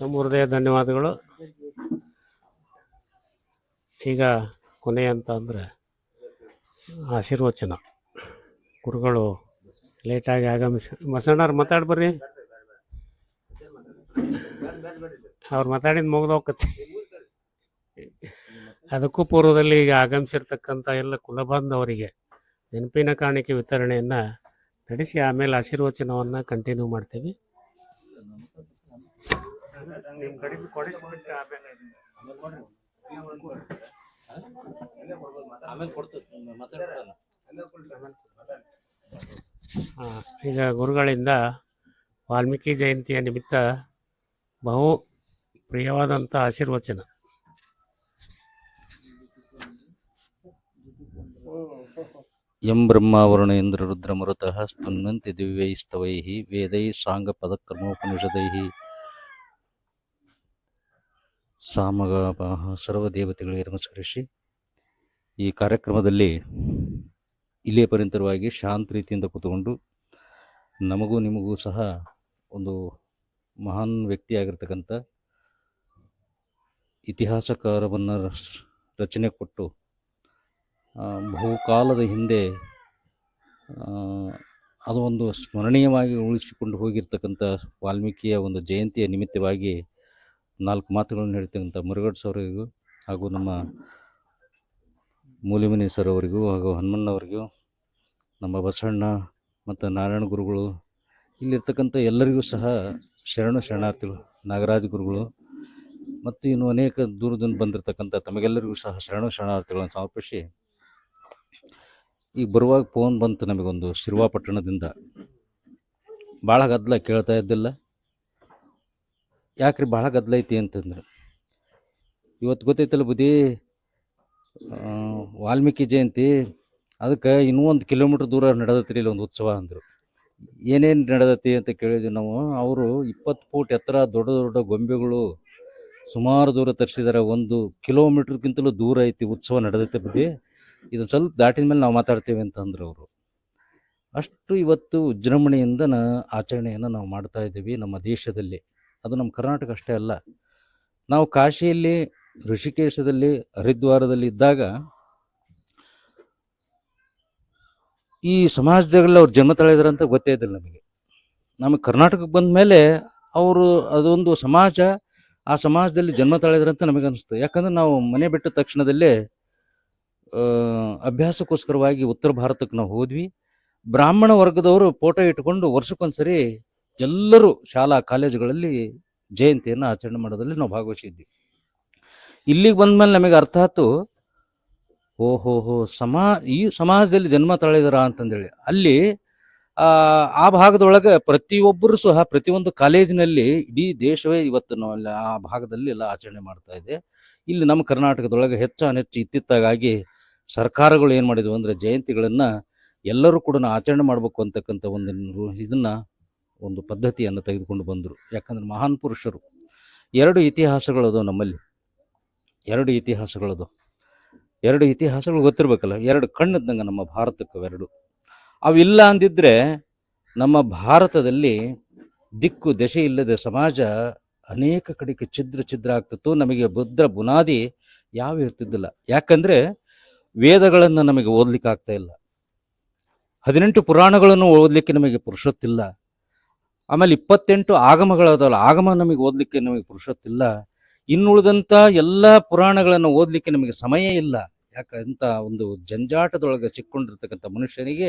ತುಂಬ ಹೃದಯ ಧನ್ಯವಾದಗಳು. ಈಗ ಕೊನೆ ಅಂತ ಅಂದರೆ ಆಶೀರ್ವಚನ. ಗುರುಗಳು ಲೇಟಾಗಿ ಆಗಮಿಸಿ. ಮಸಣ್ಣವ್ರು ಮಾತಾಡಿ ಬರ್ರಿ. ಅವ್ರು ಮಾತಾಡಿದ ಮುಗ್ದೋಗತ್ತೆ. ಅದಕ್ಕೂ ಪೂರ್ವದಲ್ಲಿ ಈಗ ಆಗಮಿಸಿರ್ತಕ್ಕಂಥ ಎಲ್ಲ ಕುಲಬಾಂಧವರಿಗೆ ನೆನಪಿನ ಕಾಣಿಕೆ ವಿತರಣೆಯನ್ನು ನಡೆಸಿ, ಆಮೇಲೆ ಆಶೀರ್ವಚನವನ್ನು ಕಂಟಿನ್ಯೂ ಮಾಡ್ತೀವಿ. ನಿಮ್ಮ ಕಡೆಯಿಂದ ಕೊಡಿಸ್ಬಿಟ್ಟು ಆಮೇಲೆ ಆ, ಈಗ ಗುರುಗಳಿಂದ ವಾಲ್ಮೀಕಿ ಜಯಂತಿಯ ನಿಮಿತ್ತ ಬಹು ಪ್ರಿಯವಾದಂಥ ಆಶೀರ್ವಚನ. ಎಂ ಬ್ರಹ್ಮ ವರುಣೇಂದ್ರ ರುದ್ರ ಮರುತಃ ಸ್ತುನ್ನಂತಿ ದಿವ್ಯೈಸ್ತವೈ ವೇದೈ ಸಾಂಗ ಪದಕರ್ಮೋಪನಿಷದೈ ಸಾಮಗಾಪಾಹ ಸರ್ವದೇವತೆಗಳಿಗೆ ನಮಸ್ಕರಿಸಿ ಈ ಕಾರ್ಯಕ್ರಮದಲ್ಲಿ ಇಲ್ಲಿಯ ಪರ್ಯಂತರವಾಗಿ ಶಾಂತ ರೀತಿಯಿಂದ ಕೂತ್ಕೊಂಡು ನಮಗೂ ನಿಮಗೂ ಸಹ ಒಂದು ಮಹಾನ್ ವ್ಯಕ್ತಿಯಾಗಿರ್ತಕ್ಕಂಥ ಇತಿಹಾಸಕಾರವನ್ನು ರಚನೆ ಕೊಟ್ಟು ಬಹುಕಾಲದ ಹಿಂದೆ ಅದು ಒಂದು ಸ್ಮರಣೀಯವಾಗಿ ಉಳಿಸಿಕೊಂಡು ಹೋಗಿರ್ತಕ್ಕಂಥ ವಾಲ್ಮೀಕಿಯ ಒಂದು ಜಯಂತಿಯ ನಿಮಿತ್ತವಾಗಿ ನಾಲ್ಕು ಮಾತುಗಳನ್ನು ಹೇಳ್ತಕ್ಕಂಥ ಮುರುಗಡ್ ಸರ್ ಹಾಗೂ ನಮ್ಮ ಮೂಲಿಮನಿ ಸರ್ ಅವರಿಗೂ ಹಾಗೂ ಹನುಮಣ್ಣವರಿಗೂ, ನಮ್ಮ ಬಸವಣ್ಣ ಮತ್ತು ನಾರಾಯಣ ಗುರುಗಳು, ಇಲ್ಲಿರ್ತಕ್ಕಂಥ ಎಲ್ಲರಿಗೂ ಸಹ ಶರಣು ಶರಣಾರ್ಥಿಗಳು, ನಾಗರಾಜ ಗುರುಗಳು ಮತ್ತು ಇನ್ನು ಅನೇಕ ದೂರದಿಂದ ಬಂದಿರತಕ್ಕಂಥ ತಮಗೆಲ್ಲರಿಗೂ ಸಹ ಶರಣು ಶರಣಾರ್ಥಿಗಳನ್ನು ಸಮರ್ಪಿಸಿ ಈಗ ಬರುವಾಗ ಫೋನ್ ಬಂತು ನಮಗೊಂದು ಶಿರ್ವಾಪಟ್ಟಣದಿಂದ. ಭಾಳ ಗದ್ದಲ ಕೇಳ್ತಾ ಇದ್ದಿಲ್ಲ. ಯಾಕ್ರಿ ಭಾಳ ಗದ್ದಲ ಐತಿ ಅಂತಂದ್ರೆ? ಇವತ್ತು ಗೊತ್ತೈತಲ್ಲ ಬುದ್ಧಿ? ವಾಲ್ಮೀಕಿ ಜಯಂತಿ, ಅದಕ್ಕೆ ಇನ್ನೂ ಒಂದು ಕಿಲೋಮೀಟ್ರ್ ದೂರ ನಡೆದತ್ರಿ ಇಲ್ಲಿ ಒಂದು ಉತ್ಸವ ಅಂದರು. ಏನೇನು ನಡೆದತಿ ಅಂತ ಕೇಳಿದ್ವಿ ನಾವು. ಅವರು ಇಪ್ಪತ್ತು ಫೂಟ್ ಎತ್ತರ ದೊಡ್ಡ ದೊಡ್ಡ ಗೊಂಬೆಗಳು ಸುಮಾರು ದೂರ ತರಿಸಿದ್ದಾರೆ ಒಂದು ಕಿಲೋಮೀಟ್ರ್ಗಿಂತಲೂ ದೂರ ಐತಿ ಉತ್ಸವ ನಡೆದೈತೆ ಬುದ್ಧಿ. ಇದು ಸ್ವಲ್ಪ ದಾಟಿದ ಮೇಲೆ ನಾವು ಮಾತಾಡ್ತೇವೆ ಅಂತಂದ್ರು ಅವರು. ಅಷ್ಟು ಇವತ್ತು ವಿಜೃಂಭಣೆಯಿಂದ ನ- ಆಚರಣೆಯನ್ನು ನಾವು ಮಾಡ್ತಾ ಇದ್ದೀವಿ ನಮ್ಮ ದೇಶದಲ್ಲಿ. ಅದು ನಮ್ಮ ಕರ್ನಾಟಕ ಅಷ್ಟೇ ಅಲ್ಲ. ನಾವು ಕಾಶಿಯಲ್ಲಿ, ಋಷಿಕೇಶದಲ್ಲಿ, ಹರಿದ್ವಾರದಲ್ಲಿ ಇದ್ದಾಗ ಈ ಸಮಾಜದಲ್ಲಿ ಅವ್ರು ಜನ್ಮ ತಳೆದ್ರು ಅಂತ ಗೊತ್ತೇ ಇದ್ದಿಲ್ಲ ನಮಗೆ. ನಮಗೆ ಕರ್ನಾಟಕಕ್ಕೆ ಬಂದ ಮೇಲೆ ಅವರು ಅದೊಂದು ಸಮಾಜ, ಆ ಸಮಾಜದಲ್ಲಿ ಜನ್ಮ ತಳೆದ್ರಂತ ನಮಗೆ ಅನಿಸ್ತು. ಯಾಕಂದ್ರೆ ನಾವು ಮನೆ ಬಿಟ್ಟ ತಕ್ಷಣದಲ್ಲೇ ಅಭ್ಯಾಸಕ್ಕೋಸ್ಕರವಾಗಿ ಉತ್ತರ ಭಾರತಕ್ಕೆ ನಾವು ಹೋದ್ವಿ. ಬ್ರಾಹ್ಮಣ ವರ್ಗದವರು ಫೋಟೋ ಇಟ್ಕೊಂಡು ವರ್ಷಕ್ಕೊಂದ್ಸರಿ ಎಲ್ಲರೂ ಶಾಲಾ ಕಾಲೇಜುಗಳಲ್ಲಿ ಜಯಂತಿಯನ್ನು ಆಚರಣೆ ಮಾಡೋದ್ರಲ್ಲಿ ನಾವು ಭಾಗವಹಿಸಿದ್ವಿ. ಇಲ್ಲಿಗೆ ಬಂದ್ಮೇಲೆ ನಮಗೆ ಅರ್ಥ ಆಯ್ತು ಓಹೋ ಹೋ ಸಮಾ, ಈ ಸಮಾಜದಲ್ಲಿ ಜನ್ಮ ತಳೆದರ ಅಂತಂದೇಳಿ. ಅಲ್ಲಿ, ಆ ಭಾಗದೊಳಗೆ ಪ್ರತಿಯೊಬ್ಬರು ಸಹ ಪ್ರತಿಯೊಂದು ಕಾಲೇಜಿನಲ್ಲಿ ಇಡೀ ದೇಶವೇ ಇವತ್ತು ನಾವು ಆ ಭಾಗದಲ್ಲಿ ಎಲ್ಲ ಆಚರಣೆ ಮಾಡ್ತಾ ಇದೆ. ಇಲ್ಲಿ ನಮ್ಮ ಕರ್ನಾಟಕದೊಳಗೆ ಹೆಚ್ಚಾನೆಚ್ಚು ಇತ್ತಿತ್ತಾಗಿ ಸರ್ಕಾರಗಳು ಏನು ಮಾಡಿದ್ವು ಅಂದರೆ ಜಯಂತಿಗಳನ್ನು ಎಲ್ಲರೂ ಕೂಡ ಆಚರಣೆ ಮಾಡಬೇಕು ಅಂತಕ್ಕಂಥ ಒಂದು ಇದನ್ನ ಒಂದು ಪದ್ಧತಿಯನ್ನು ತೆಗೆದುಕೊಂಡು ಬಂದರು. ಯಾಕಂದ್ರೆ ಮಹಾನ್ ಪುರುಷರು. ಎರಡು ಇತಿಹಾಸಗಳದು ನಮ್ಮಲ್ಲಿ. ಎರಡು ಇತಿಹಾಸಗಳದು. ಎರಡು ಇತಿಹಾಸಗಳು ಗೊತ್ತಿರಬೇಕಲ್ಲ. ಎರಡು ಕಣ್ಣಿದ್ದಂಗೆ ನಮ್ಮ ಭಾರತಕ್ಕೆ ಎರಡು ಅವಿಲ್ಲ ಅಂದಿದ್ರೆ ನಮ್ಮ ಭಾರತದಲ್ಲಿ ದಿಕ್ಕು, ದೆಸೆ ಇಲ್ಲದ ಸಮಾಜ ಅನೇಕ ಕಡೆಗೆ ಛಿದ್ರ ಛಿದ್ರ ಆಗ್ತಿತ್ತು. ನಮಗೆ ಬುದ್ಧ ಬುನಾದಿ ಯಾವ ಇರ್ತಿದ್ದಿಲ್ಲ. ಯಾಕಂದ್ರೆ ವೇದಗಳನ್ನು ನಮಗೆ ಓದ್ಲಿಕ್ಕೆ ಆಗ್ತಾ ಇಲ್ಲ. ಹದಿನೆಂಟು ಪುರಾಣಗಳನ್ನು ಓದಲಿಕ್ಕೆ ನಮಗೆ ಪುರುಷತ್ತಿಲ್ಲ ಆಮೇಲೆ ಇಪ್ಪತ್ತೆಂಟು ಆಗಮಗಳದಲ್ಲ ಆಗಮ ನಮಗೆ ಓದಲಿಕ್ಕೆ ನಮಗೆ ಪುರುಷತ್ತಿಲ್ಲ. ಇನ್ನುಳಿದಂಥ ಎಲ್ಲ ಪುರಾಣಗಳನ್ನು ಓದಲಿಕ್ಕೆ ನಮಗೆ ಸಮಯ ಇಲ್ಲ. ಯಾಕಂತ ಒಂದು ಜಂಜಾಟದೊಳಗೆ ಸಿಕ್ಕೊಂಡಿರ್ತಕ್ಕಂಥ ಮನುಷ್ಯನಿಗೆ,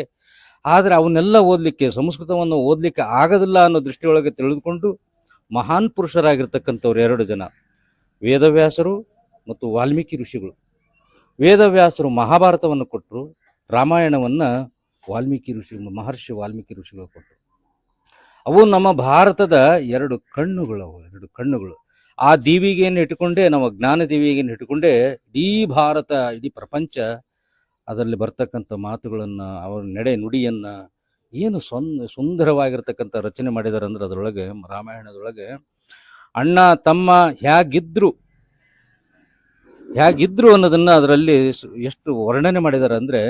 ಆದರೆ ಅವನ್ನೆಲ್ಲ ಓದಲಿಕ್ಕೆ, ಸಂಸ್ಕೃತವನ್ನು ಓದಲಿಕ್ಕೆ ಆಗೋದಿಲ್ಲ ಅನ್ನೋ ದೃಷ್ಟಿಯೊಳಗೆ ತಿಳಿದುಕೊಂಡು ಮಹಾನ್ ಪುರುಷರಾಗಿರ್ತಕ್ಕಂಥವ್ರು ಎರಡು ಜನ. ವೇದವ್ಯಾಸರು ಮತ್ತು ವಾಲ್ಮೀಕಿ ಋಷಿಗಳು. ವೇದವ್ಯಾಸರು ಮಹಾಭಾರತವನ್ನು ಕೊಟ್ಟರು, ರಾಮಾಯಣವನ್ನು ವಾಲ್ಮೀಕಿ ಋಷಿ, ಮಹರ್ಷಿ ವಾಲ್ಮೀಕಿ ಋಷಿಗಳು ಕೊಟ್ಟರು. ಅವು ನಮ್ಮ ಭಾರತದ ಎರಡು ಕಣ್ಣುಗಳು ಅವು ಎರಡು ಕಣ್ಣುಗಳು. ಆ ದೀವಿಗೆಯನ್ನು ಇಟ್ಟುಕೊಂಡೇ, ನಮ್ಮ ಜ್ಞಾನ ದೀವಿಗೆಯನ್ನು ಇಟ್ಟುಕೊಂಡೇ, ಇಡೀ ಭಾರತ, ಇಡೀ ಪ್ರಪಂಚ ಅದರಲ್ಲಿ ಬರ್ತಕ್ಕಂಥ ಮಾತುಗಳನ್ನು, ಅವರ ನಡೆ ನುಡಿಯನ್ನು ಏನು ಸೊಂದ ಸುಂದರವಾಗಿರ್ತಕ್ಕಂಥ ರಚನೆ ಮಾಡಿದ್ದಾರೆ ಅಂದ್ರೆ ಅದರೊಳಗೆ, ರಾಮಾಯಣದೊಳಗೆ, ಅಣ್ಣ, ತಮ್ಮ ಹೇಗಿದ್ರು ಹೇಗಿದ್ರು ಅನ್ನೋದನ್ನ ಅದರಲ್ಲಿ ಎಷ್ಟು ವರ್ಣನೆ ಮಾಡಿದ್ದಾರೆ ಅಂದ್ರೆ,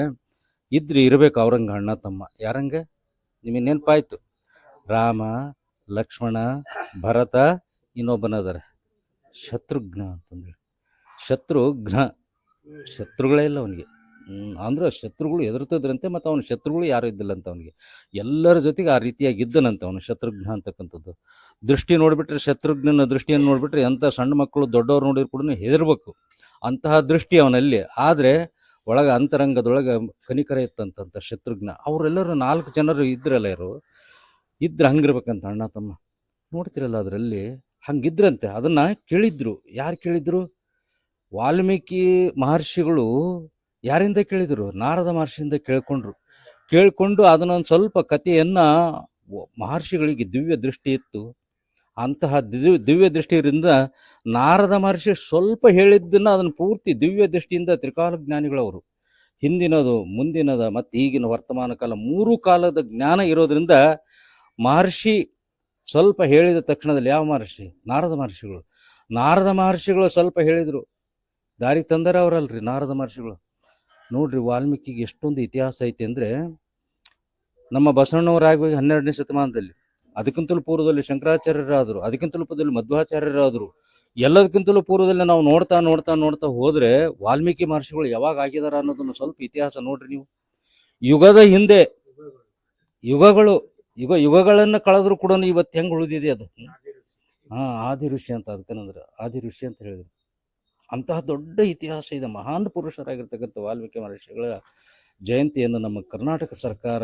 ಇದ್ರಿ, ಇರಬೇಕು, ಅವ್ರಂಗ ಅಣ್ಣ, ತಮ್ಮ. ಯಾರಂಗ? ನಿಮಗೆ ನೆನಪಾಯ್ತು ರಾಮ, ಲಕ್ಷ್ಮಣ, ಭರತ ಇನ್ನೊಬ್ಬನ ಅದಾರ ಶತ್ರುಘ್ನ ಅಂತಂದೇಳಿ. ಶತ್ರುಘ್ನ. ಶತ್ರುಗಳೇ ಇಲ್ಲ ಅವನಿಗೆ. ಅಂದ್ರೆ ಶತ್ರುಗಳು ಎದುರುತ್ತಿದ್ರಂತೆ ಮತ್ತು ಅವನ ಶತ್ರುಗಳು ಯಾರು ಇದ್ದಿಲ್ಲಂತ ಅವನಿಗೆ. ಎಲ್ಲರ ಜೊತೆಗೆ ಆ ರೀತಿಯಾಗಿ ಇದ್ದನಂತೆ ಅವನು ಶತ್ರುಘ್ನ ಅಂತಕ್ಕಂಥದ್ದು. ದೃಷ್ಟಿ ನೋಡಿಬಿಟ್ರೆ ಶತ್ರುಘ್ನನ ದೃಷ್ಟಿಯನ್ನು ನೋಡಿಬಿಟ್ರೆ ಎಂಥ ಸಣ್ಣ ಮಕ್ಕಳು ದೊಡ್ಡವ್ರು ನೋಡಿದ್ರು ಕೂಡ ಹೆದರ್ಬೇಕು. ಅಂತಹ ದೃಷ್ಟಿ ಅವನಲ್ಲಿ. ಆದರೆ ಒಳಗೆ ಅಂತರಂಗದೊಳಗೆ ಕನಿಕರ ಇತ್ತಂತಂತ ಶತ್ರುಘ್ನ. ಅವರೆಲ್ಲರೂ ನಾಲ್ಕು ಜನರು ಇದ್ರಲ್ಲ ಯಾರು ಇದ್ರೆ ಹಂಗಿರ್ಬೇಕಂತ ಅಣ್ಣ ತಮ್ಮ. ನೋಡ್ತಿರಲ್ಲ ಅದರಲ್ಲಿ? ಹಂಗಿದ್ರಂತೆ. ಅದನ್ನ ಕೇಳಿದ್ರು. ಯಾರು ಕೇಳಿದ್ರು? ವಾಲ್ಮೀಕಿ ಮಹರ್ಷಿಗಳು ಯಾರಿಂದ ಕೇಳಿದ್ರು? ನಾರದ ಮಹರ್ಷಿಯಿಂದ ಕೇಳ್ಕೊಂಡ್ರು. ಕೇಳಿಕೊಂಡು ಅದನ್ನೊಂದು ಸ್ವಲ್ಪ ಕಥೆಯನ್ನ ಮಹರ್ಷಿಗಳಿಗೆ ದಿವ್ಯ ದೃಷ್ಟಿ ಇತ್ತು. ಅಂತಹ ದಿವ್ಯ ದಿವ್ಯ ದೃಷ್ಟಿಯಿಂದ ನಾರದ ಮಹರ್ಷಿ ಸ್ವಲ್ಪ ಹೇಳಿದ್ದನ್ನ ಅದನ್ನ ಪೂರ್ತಿ ದಿವ್ಯ ದೃಷ್ಟಿಯಿಂದ ತ್ರಿಕಾಲ ಜ್ಞಾನಿಗಳವರು. ಹಿಂದಿನದು, ಮುಂದಿನದ ಮತ್ತು ಈಗಿನ ವರ್ತಮಾನ ಕಾಲ ಮೂರು ಕಾಲದ ಜ್ಞಾನ ಇರೋದ್ರಿಂದ ಮಹರ್ಷಿ ಸ್ವಲ್ಪ ಹೇಳಿದ ತಕ್ಷಣದಲ್ಲಿ ಯಾವ ಮಹರ್ಷಿ? ನಾರದ ಮಹರ್ಷಿಗಳು. ನಾರದ ಮಹರ್ಷಿಗಳು ಸ್ವಲ್ಪ ಹೇಳಿದರು. ದಾರಿಗೆ ತಂದರ ಅವರಲ್ರಿ ನಾರದ ಮಹರ್ಷಿಗಳು. ನೋಡ್ರಿ ವಾಲ್ಮೀಕಿಗೆ ಎಷ್ಟೊಂದು ಇತಿಹಾಸ ಐತಿ ಅಂದ್ರೆ ನಮ್ಮ ಬಸವಣ್ಣವರಾಗಿ ಹನ್ನೆರಡನೇ ಶತಮಾನದಲ್ಲಿ ಅದಕ್ಕಿಂತಲೂ ಪೂರ್ವದಲ್ಲಿ ಶಂಕರಾಚಾರ್ಯರಾದರು, ಅದಕ್ಕಿಂತಲೂ ಪೂರ್ವದಲ್ಲಿ ಮಧ್ವಾಚಾರ್ಯರಾದರು, ಎಲ್ಲದಕ್ಕಿಂತಲೂ ಪೂರ್ವದಲ್ಲಿ ನಾವು ನೋಡ್ತಾ ನೋಡ್ತಾ ನೋಡ್ತಾ ಹೋದ್ರೆ ವಾಲ್ಮೀಕಿ ಮಹರ್ಷಿಗಳು ಯಾವಾಗ ಆಗಿದಾರ ಅನ್ನೋದನ್ನು ಸ್ವಲ್ಪ ಇತಿಹಾಸ ನೋಡ್ರಿ ನೀವು. ಯುಗದ ಹಿಂದೆ, ಯುಗಗಳು. ಯುಗ ಯುಗಗಳನ್ನು ಕಳೆದ್ರು ಕೂಡ ಇವತ್ತು ಹೆಂಗ್ ಉಳಿದಿದೆ ಅದು? ಹಾಂ ಆದಿ ಋಷಿ ಅಂತ ಅದಕ್ಕನಂದ್ರೆ ಆದಿ ಋಷಿ ಅಂತ ಹೇಳಿದ್ರು. ಅಂತಹ ದೊಡ್ಡ ಇತಿಹಾಸ ಇದೆ. ಮಹಾನ್ ಪುರುಷರಾಗಿರ್ತಕ್ಕಂಥ ವಾಲ್ಮೀಕಿ ಮಹರ್ಷಿಗಳ ಜಯಂತಿಯನ್ನು ನಮ್ಮ ಕರ್ನಾಟಕ ಸರ್ಕಾರ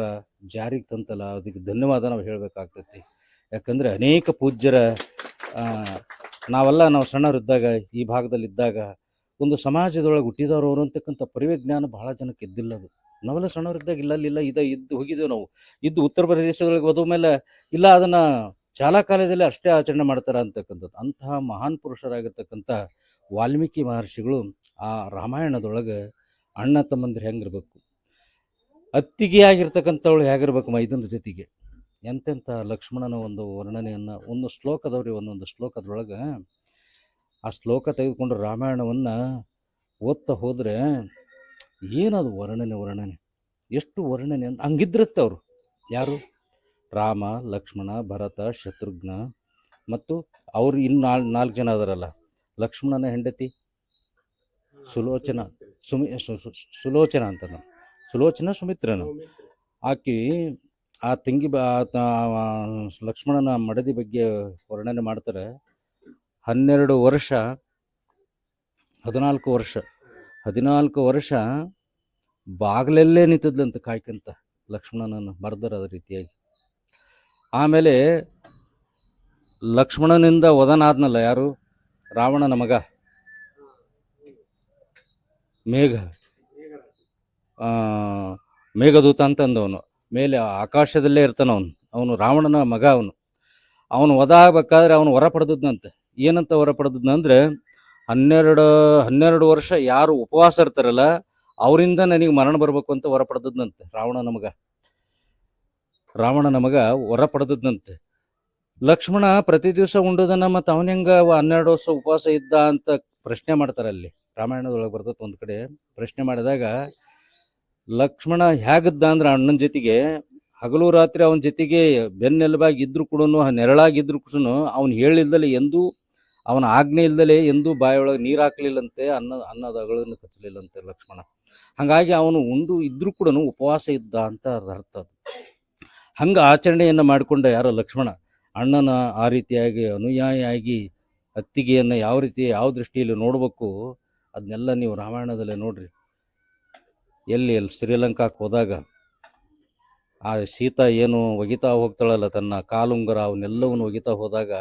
ಜಾರಿಗೆ ತಂತಲ್ಲ ಅದಕ್ಕೆ ಧನ್ಯವಾದ ನಾವು ಹೇಳಬೇಕಾಗ್ತೈತಿ. ಯಾಕಂದ್ರೆ ಅನೇಕ ಪೂಜ್ಯರ ನಾವೆಲ್ಲ ನಾವು ಸಣ್ಣವರಿದ್ದಾಗ ಈ ಭಾಗದಲ್ಲಿದ್ದಾಗ ಒಂದು ಸಮಾಜದೊಳಗೆ ಹುಟ್ಟಿದವರು ಅಂತಕ್ಕಂಥ ಪರಿವಿಜ್ಞಾನ ಬಹಳ ಜನಕ್ಕೆ ಇದ್ದಿಲ್ಲ ಅದು. ನಾವೆಲ್ಲ ಸಣ್ಣವರಿದ್ದಾಗ ಇಲ್ಲ ಇಲ್ಲ, ಇದ ಇದ್ದು ಹೋಗಿದ್ದೇವೆ ನಾವು. ಇದ್ದು ಉತ್ತರ ಪ್ರದೇಶದೊಳಗೆ ಹೋದ ಮೇಲೆ ಇಲ್ಲ, ಅದನ್ನ ಶಾಲಾ ಕಾಲೇಜಲ್ಲಿ ಅಷ್ಟೇ ಆಚರಣೆ ಮಾಡ್ತಾರ ಅಂತಕ್ಕಂಥದ್ದು. ಅಂತಹ ಮಹಾನ್ ಪುರುಷರಾಗಿರ್ತಕ್ಕಂಥ ವಾಲ್ಮೀಕಿ ಮಹರ್ಷಿಗಳು ಆ ರಾಮಾಯಣದೊಳಗೆ ಅಣ್ಣ, ತಮ್ಮಂದ್ರೆ ಹೆಂಗಿರ್ಬೇಕು? ಅತ್ತಿಗೆ ಆಗಿರ್ತಕ್ಕಂಥವಳು ಹೇಗಿರ್ಬೇಕು ಮೈದನ ಜೊತೆಗೆ? ಎಂತೆಂಥ ಲಕ್ಷ್ಮಣನ ಒಂದು ವರ್ಣನೆಯನ್ನ, ಒಂದು ಶ್ಲೋಕದವ್ರಿ, ಒಂದೊಂದು ಶ್ಲೋಕದೊಳಗೆ ಆ ಶ್ಲೋಕ ತೆಗೆದುಕೊಂಡು ರಾಮಾಯಣವನ್ನು ಓದ್ತಾ ಹೋದ್ರೆ ಏನದು ವರ್ಣನೆ ವರ್ಣನೆ. ಎಷ್ಟು ವರ್ಣನೆ ಅಂತ ಹಂಗಿದ್ರತ್ತೆ ಅವರು. ಯಾರು? ರಾಮ, ಲಕ್ಷ್ಮಣ, ಭರತ, ಶತ್ರುಘ್ನ ಮತ್ತು ಅವರು ಇನ್ನು ನಾಲ್, ನಾಲ್ಕು ಜನ ಅದರಲ್ಲ. ಲಕ್ಷ್ಮಣನ ಹೆಂಡತಿ? ಸುಲೋಚನ. ಸುಮಿ ಸುಲೋಚನ ಅಂತ ನಾವು. ಸುಲೋಚನ, ಸುಮಿತ್ರನು. ಆಕಿ ಆ ತಂಗಿ ಬ ಲಕ್ಷ್ಮಣನ ಮಡದಿ ಬಗ್ಗೆ ವರ್ಣನೆ ಮಾಡ್ತಾರೆ. ಹನ್ನೆರಡು ವರ್ಷ, ಹದಿನಾಲ್ಕು ವರ್ಷ. ಹದಿನಾಲ್ಕು ವರ್ಷ ಬಾಗಿಲಲ್ಲೇ ನಿಂತದ್ಲಂತ ಕಾಯ್ಕಂತ ಲಕ್ಷ್ಮಣನನ್ನು ಮರ್ದರ ರೀತಿಯಾಗಿ. ಆಮೇಲೆ ಲಕ್ಷ್ಮಣನಿಂದ ವದನಾದ್ನಲ್ಲ ಯಾರು? ರಾವಣನ ಮಗ. ಮೇಘ. ಮೇಘದೂತ ಅಂತಂದವನು. ಮೇಲೆ ಆಕಾಶದಲ್ಲೇ ಇರ್ತಾನ ಅವನು ಅವನು ರಾವಣನ ಮಗ ಅವನು. ಅವನು ವದ ಆಗ್ಬೇಕಾದ್ರೆ ಅವನು ಹೊರ ಪಡೆದದ್ನಂತೆ. ಏನಂತ ಹೊರ ಪಡೆದದ್ನಂದ್ರೆ ಹನ್ನೆರಡು ಹನ್ನೆರಡು ವರ್ಷ ಯಾರು ಉಪವಾಸ ಇರ್ತಾರಲ್ಲ, ಅವರಿಂದ ನನಗೆ ಮರಣ ಬರ್ಬೇಕು ಅಂತ ವರ ಪಡೆದದ್ನಂತೆ, ರಾವಣ ನಮಗ. ರಾವಣ ನಮಗ ವರ ಪಡೆದದ್ನಂತೆ. ಲಕ್ಷ್ಮಣ ಪ್ರತಿ ದಿವಸ ಉಂಡೋದನ್ನ ಮತ್ತು ಅವನ ಹೆಂಗ ಹನ್ನೆರಡು ವರ್ಷ ಉಪವಾಸ ಇದ್ದ ಅಂತ ಪ್ರಶ್ನೆ ಮಾಡ್ತಾರೆ ಅಲ್ಲಿ. ರಾಮಾಯಣದೊಳಗೆ ಬರ್ತೈತೆ ಒಂದು ಕಡೆ. ಪ್ರಶ್ನೆ ಮಾಡಿದಾಗ, ಲಕ್ಷ್ಮಣ ಹೇಗಿದ್ದ ಅಂದ್ರೆ ಅಣ್ಣನ ಜೊತೆಗೆ, ಹಗಲು ರಾತ್ರಿ ಅವನ ಜೊತೆಗೆ ಬೆನ್ನೆಲುಬಾಗಿ ಇದ್ರು ಕೂಡ ನೆರಳಾಗಿದ್ರು ಕೂಡ ಅವನು ಹೇಳಿಲ್ದಲ್ಲಿ ಎಂದೂ ಅವನ ಆಜ್ಞೆ ಇಲ್ದಲೆ ಎಂದೂ ಬಾಯೊಳಗೆ ನೀರು ಹಾಕಲಿಲ್ಲಂತೆ, ಅನ್ನ ಅನ್ನದ ಅಗಳನ್ನು ಕಚ್ಚಲಿಲ್ಲಂತೆ ಲಕ್ಷ್ಮಣ. ಹಾಗಾಗಿ ಅವನು ಉಂಡು ಇದ್ರೂ ಕೂಡ ಉಪವಾಸ ಇದ್ದ ಅಂತ ಅರ್ಥ ಅದು. ಹಂಗೆ ಆಚರಣೆಯನ್ನು ಮಾಡಿಕೊಂಡ ಯಾರೋ ಲಕ್ಷ್ಮಣ, ಅಣ್ಣನ ಆ ರೀತಿಯಾಗಿ ಅನುಯಾಯಿಯಾಗಿ ಅತ್ತಿಗೆಯನ್ನು ಯಾವ ರೀತಿ, ಯಾವ ದೃಷ್ಟಿಯಲ್ಲಿ ನೋಡಬೇಕು ಅದನ್ನೆಲ್ಲ ನೀವು ರಾಮಾಯಣದಲ್ಲಿ ನೋಡ್ರಿ. ಎಲ್ಲಿ ಎಲ್ಲಿ ಶ್ರೀಲಂಕಾಕ್ಕೆ ಹೋದಾಗ ಆ ಸೀತಾ ಏನು ಒಗಿತಾ ಹೋಗ್ತಾಳಲ್ಲ ತನ್ನ ಕಾಲುಂಗರ ಅವನ್ನೆಲ್ಲವನ್ನು ಒಗಿತಾ ಹೋದಾಗ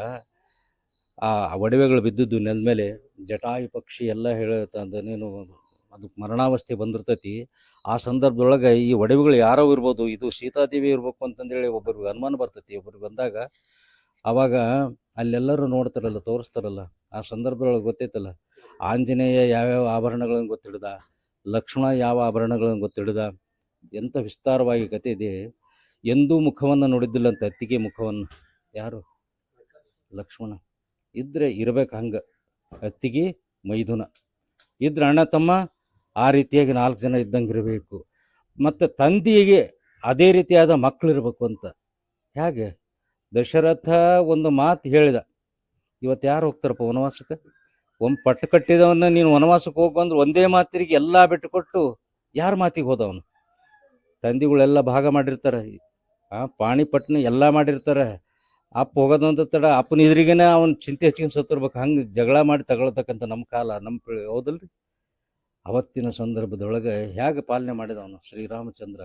ಆ ಒಡವೆಗಳು ಬಿದ್ದದ್ದು ನೆಲದ ಮೇಲೆ ಜಟಾಯು ಪಕ್ಷಿ ಎಲ್ಲ ಹೇಳೇನು ಅದು ಮರಣಾವಸ್ಥೆ ಬಂದಿರ್ತೈತಿ. ಆ ಸಂದರ್ಭದೊಳಗೆ ಈ ಒಡವೆಗಳು ಯಾರೋ ಇರ್ಬೋದು, ಇದು ಸೀತಾದೇವಿ ಇರ್ಬೇಕು ಅಂತಂದೇಳಿ ಒಬ್ಬರು ಅನುಮಾನ ಬರ್ತೈತಿ. ಒಬ್ಬರಿಗೆ ಬಂದಾಗ ಅವಾಗ ಅಲ್ಲೆಲ್ಲರೂ ನೋಡ್ತಾರಲ್ಲ, ತೋರಿಸ್ತಾರಲ್ಲ. ಆ ಸಂದರ್ಭದೊಳಗೆ ಗೊತ್ತೈತಲ್ಲ, ಆಂಜನೇಯ ಯಾವ್ಯಾವ ಆಭರಣಗಳನ್ನು ಗೊತ್ತಿಡ್ದ, ಲಕ್ಷ್ಮಣ ಯಾವ ಆಭರಣಗಳನ್ನು ಗೊತ್ತಿಡ್ದ ಎಂಥ ವಿಸ್ತಾರವಾಗಿ ಕತೆ ಇದೆ. ಎಂದೂ ಮುಖವನ್ನು ನೋಡಿದ್ದಿಲ್ಲ ಅಂತ ಅತ್ತಿಗೆ ಮುಖವನ್ನು. ಯಾರು? ಲಕ್ಷ್ಮಣ. ಇದ್ರೆ ಇರ್ಬೇಕು ಹಂಗೆ. ಅತ್ತಿಗೆ ಮೈದುನ. ಇದ್ರೆ ಅಣ್ಣ, ತಮ್ಮ ಆ ರೀತಿಯಾಗಿ ನಾಲ್ಕು ಜನ ಇದ್ದಂಗೆ ಇರಬೇಕು. ಮತ್ತು ತಂದೆಗೆ ಅದೇ ರೀತಿಯಾದ ಮಕ್ಕಳು ಇರಬೇಕು ಅಂತ. ಹೇಗೆ? ದಶರಥ ಒಂದು ಮಾತು ಹೇಳಿದ. ಇವತ್ತು ಯಾರು ಹೋಗ್ತಾರಪ್ಪ ವನವಾಸಕ್ಕೆ? ಒಂದು ಪಟ್ಟು ಕಟ್ಟಿದವನ್ನ ನೀನು ವನವಾಸಕ್ಕೆ ಹೋಗು ಅಂದ್ರೆ ಒಂದೇ ಮಾತಿಗೆ ಎಲ್ಲ ಬಿಟ್ಟು ಕೊಟ್ಟು ಯಾರ ಮಾತಿಗೆ ಹೋದವನು? ತಂದಿಗಳೆಲ್ಲ ಭಾಗ ಮಾಡಿರ್ತಾರೆ. ಆ ಪಾಣಿಪಟ್ಟಣ ಎಲ್ಲ ಮಾಡಿರ್ತಾರೆ. ಅಪ್ಪ ಹೋಗೋದೊಂದು ತಡ, ಅಪ್ಪನ ಎದುರಿಗೇನೆ ಅವನ್ ಚಿಂತೆ ಹೆಚ್ಚಿಗೆ ಸತ್ತಿರ್ಬೇಕು ಹಂಗೆ ಜಗಳ ಮಾಡಿ ತಗೊಳ್ತಕ್ಕಂಥ ನಮ್ಮ ಕಾಲ, ನಮ್ಮ ಪೀಳಿ ಹೌದಲ್ರಿ? ಅವತ್ತಿನ ಸಂದರ್ಭದೊಳಗೆ ಹೇಗೆ ಪಾಲನೆ ಮಾಡಿದವನು ಶ್ರೀರಾಮಚಂದ್ರ?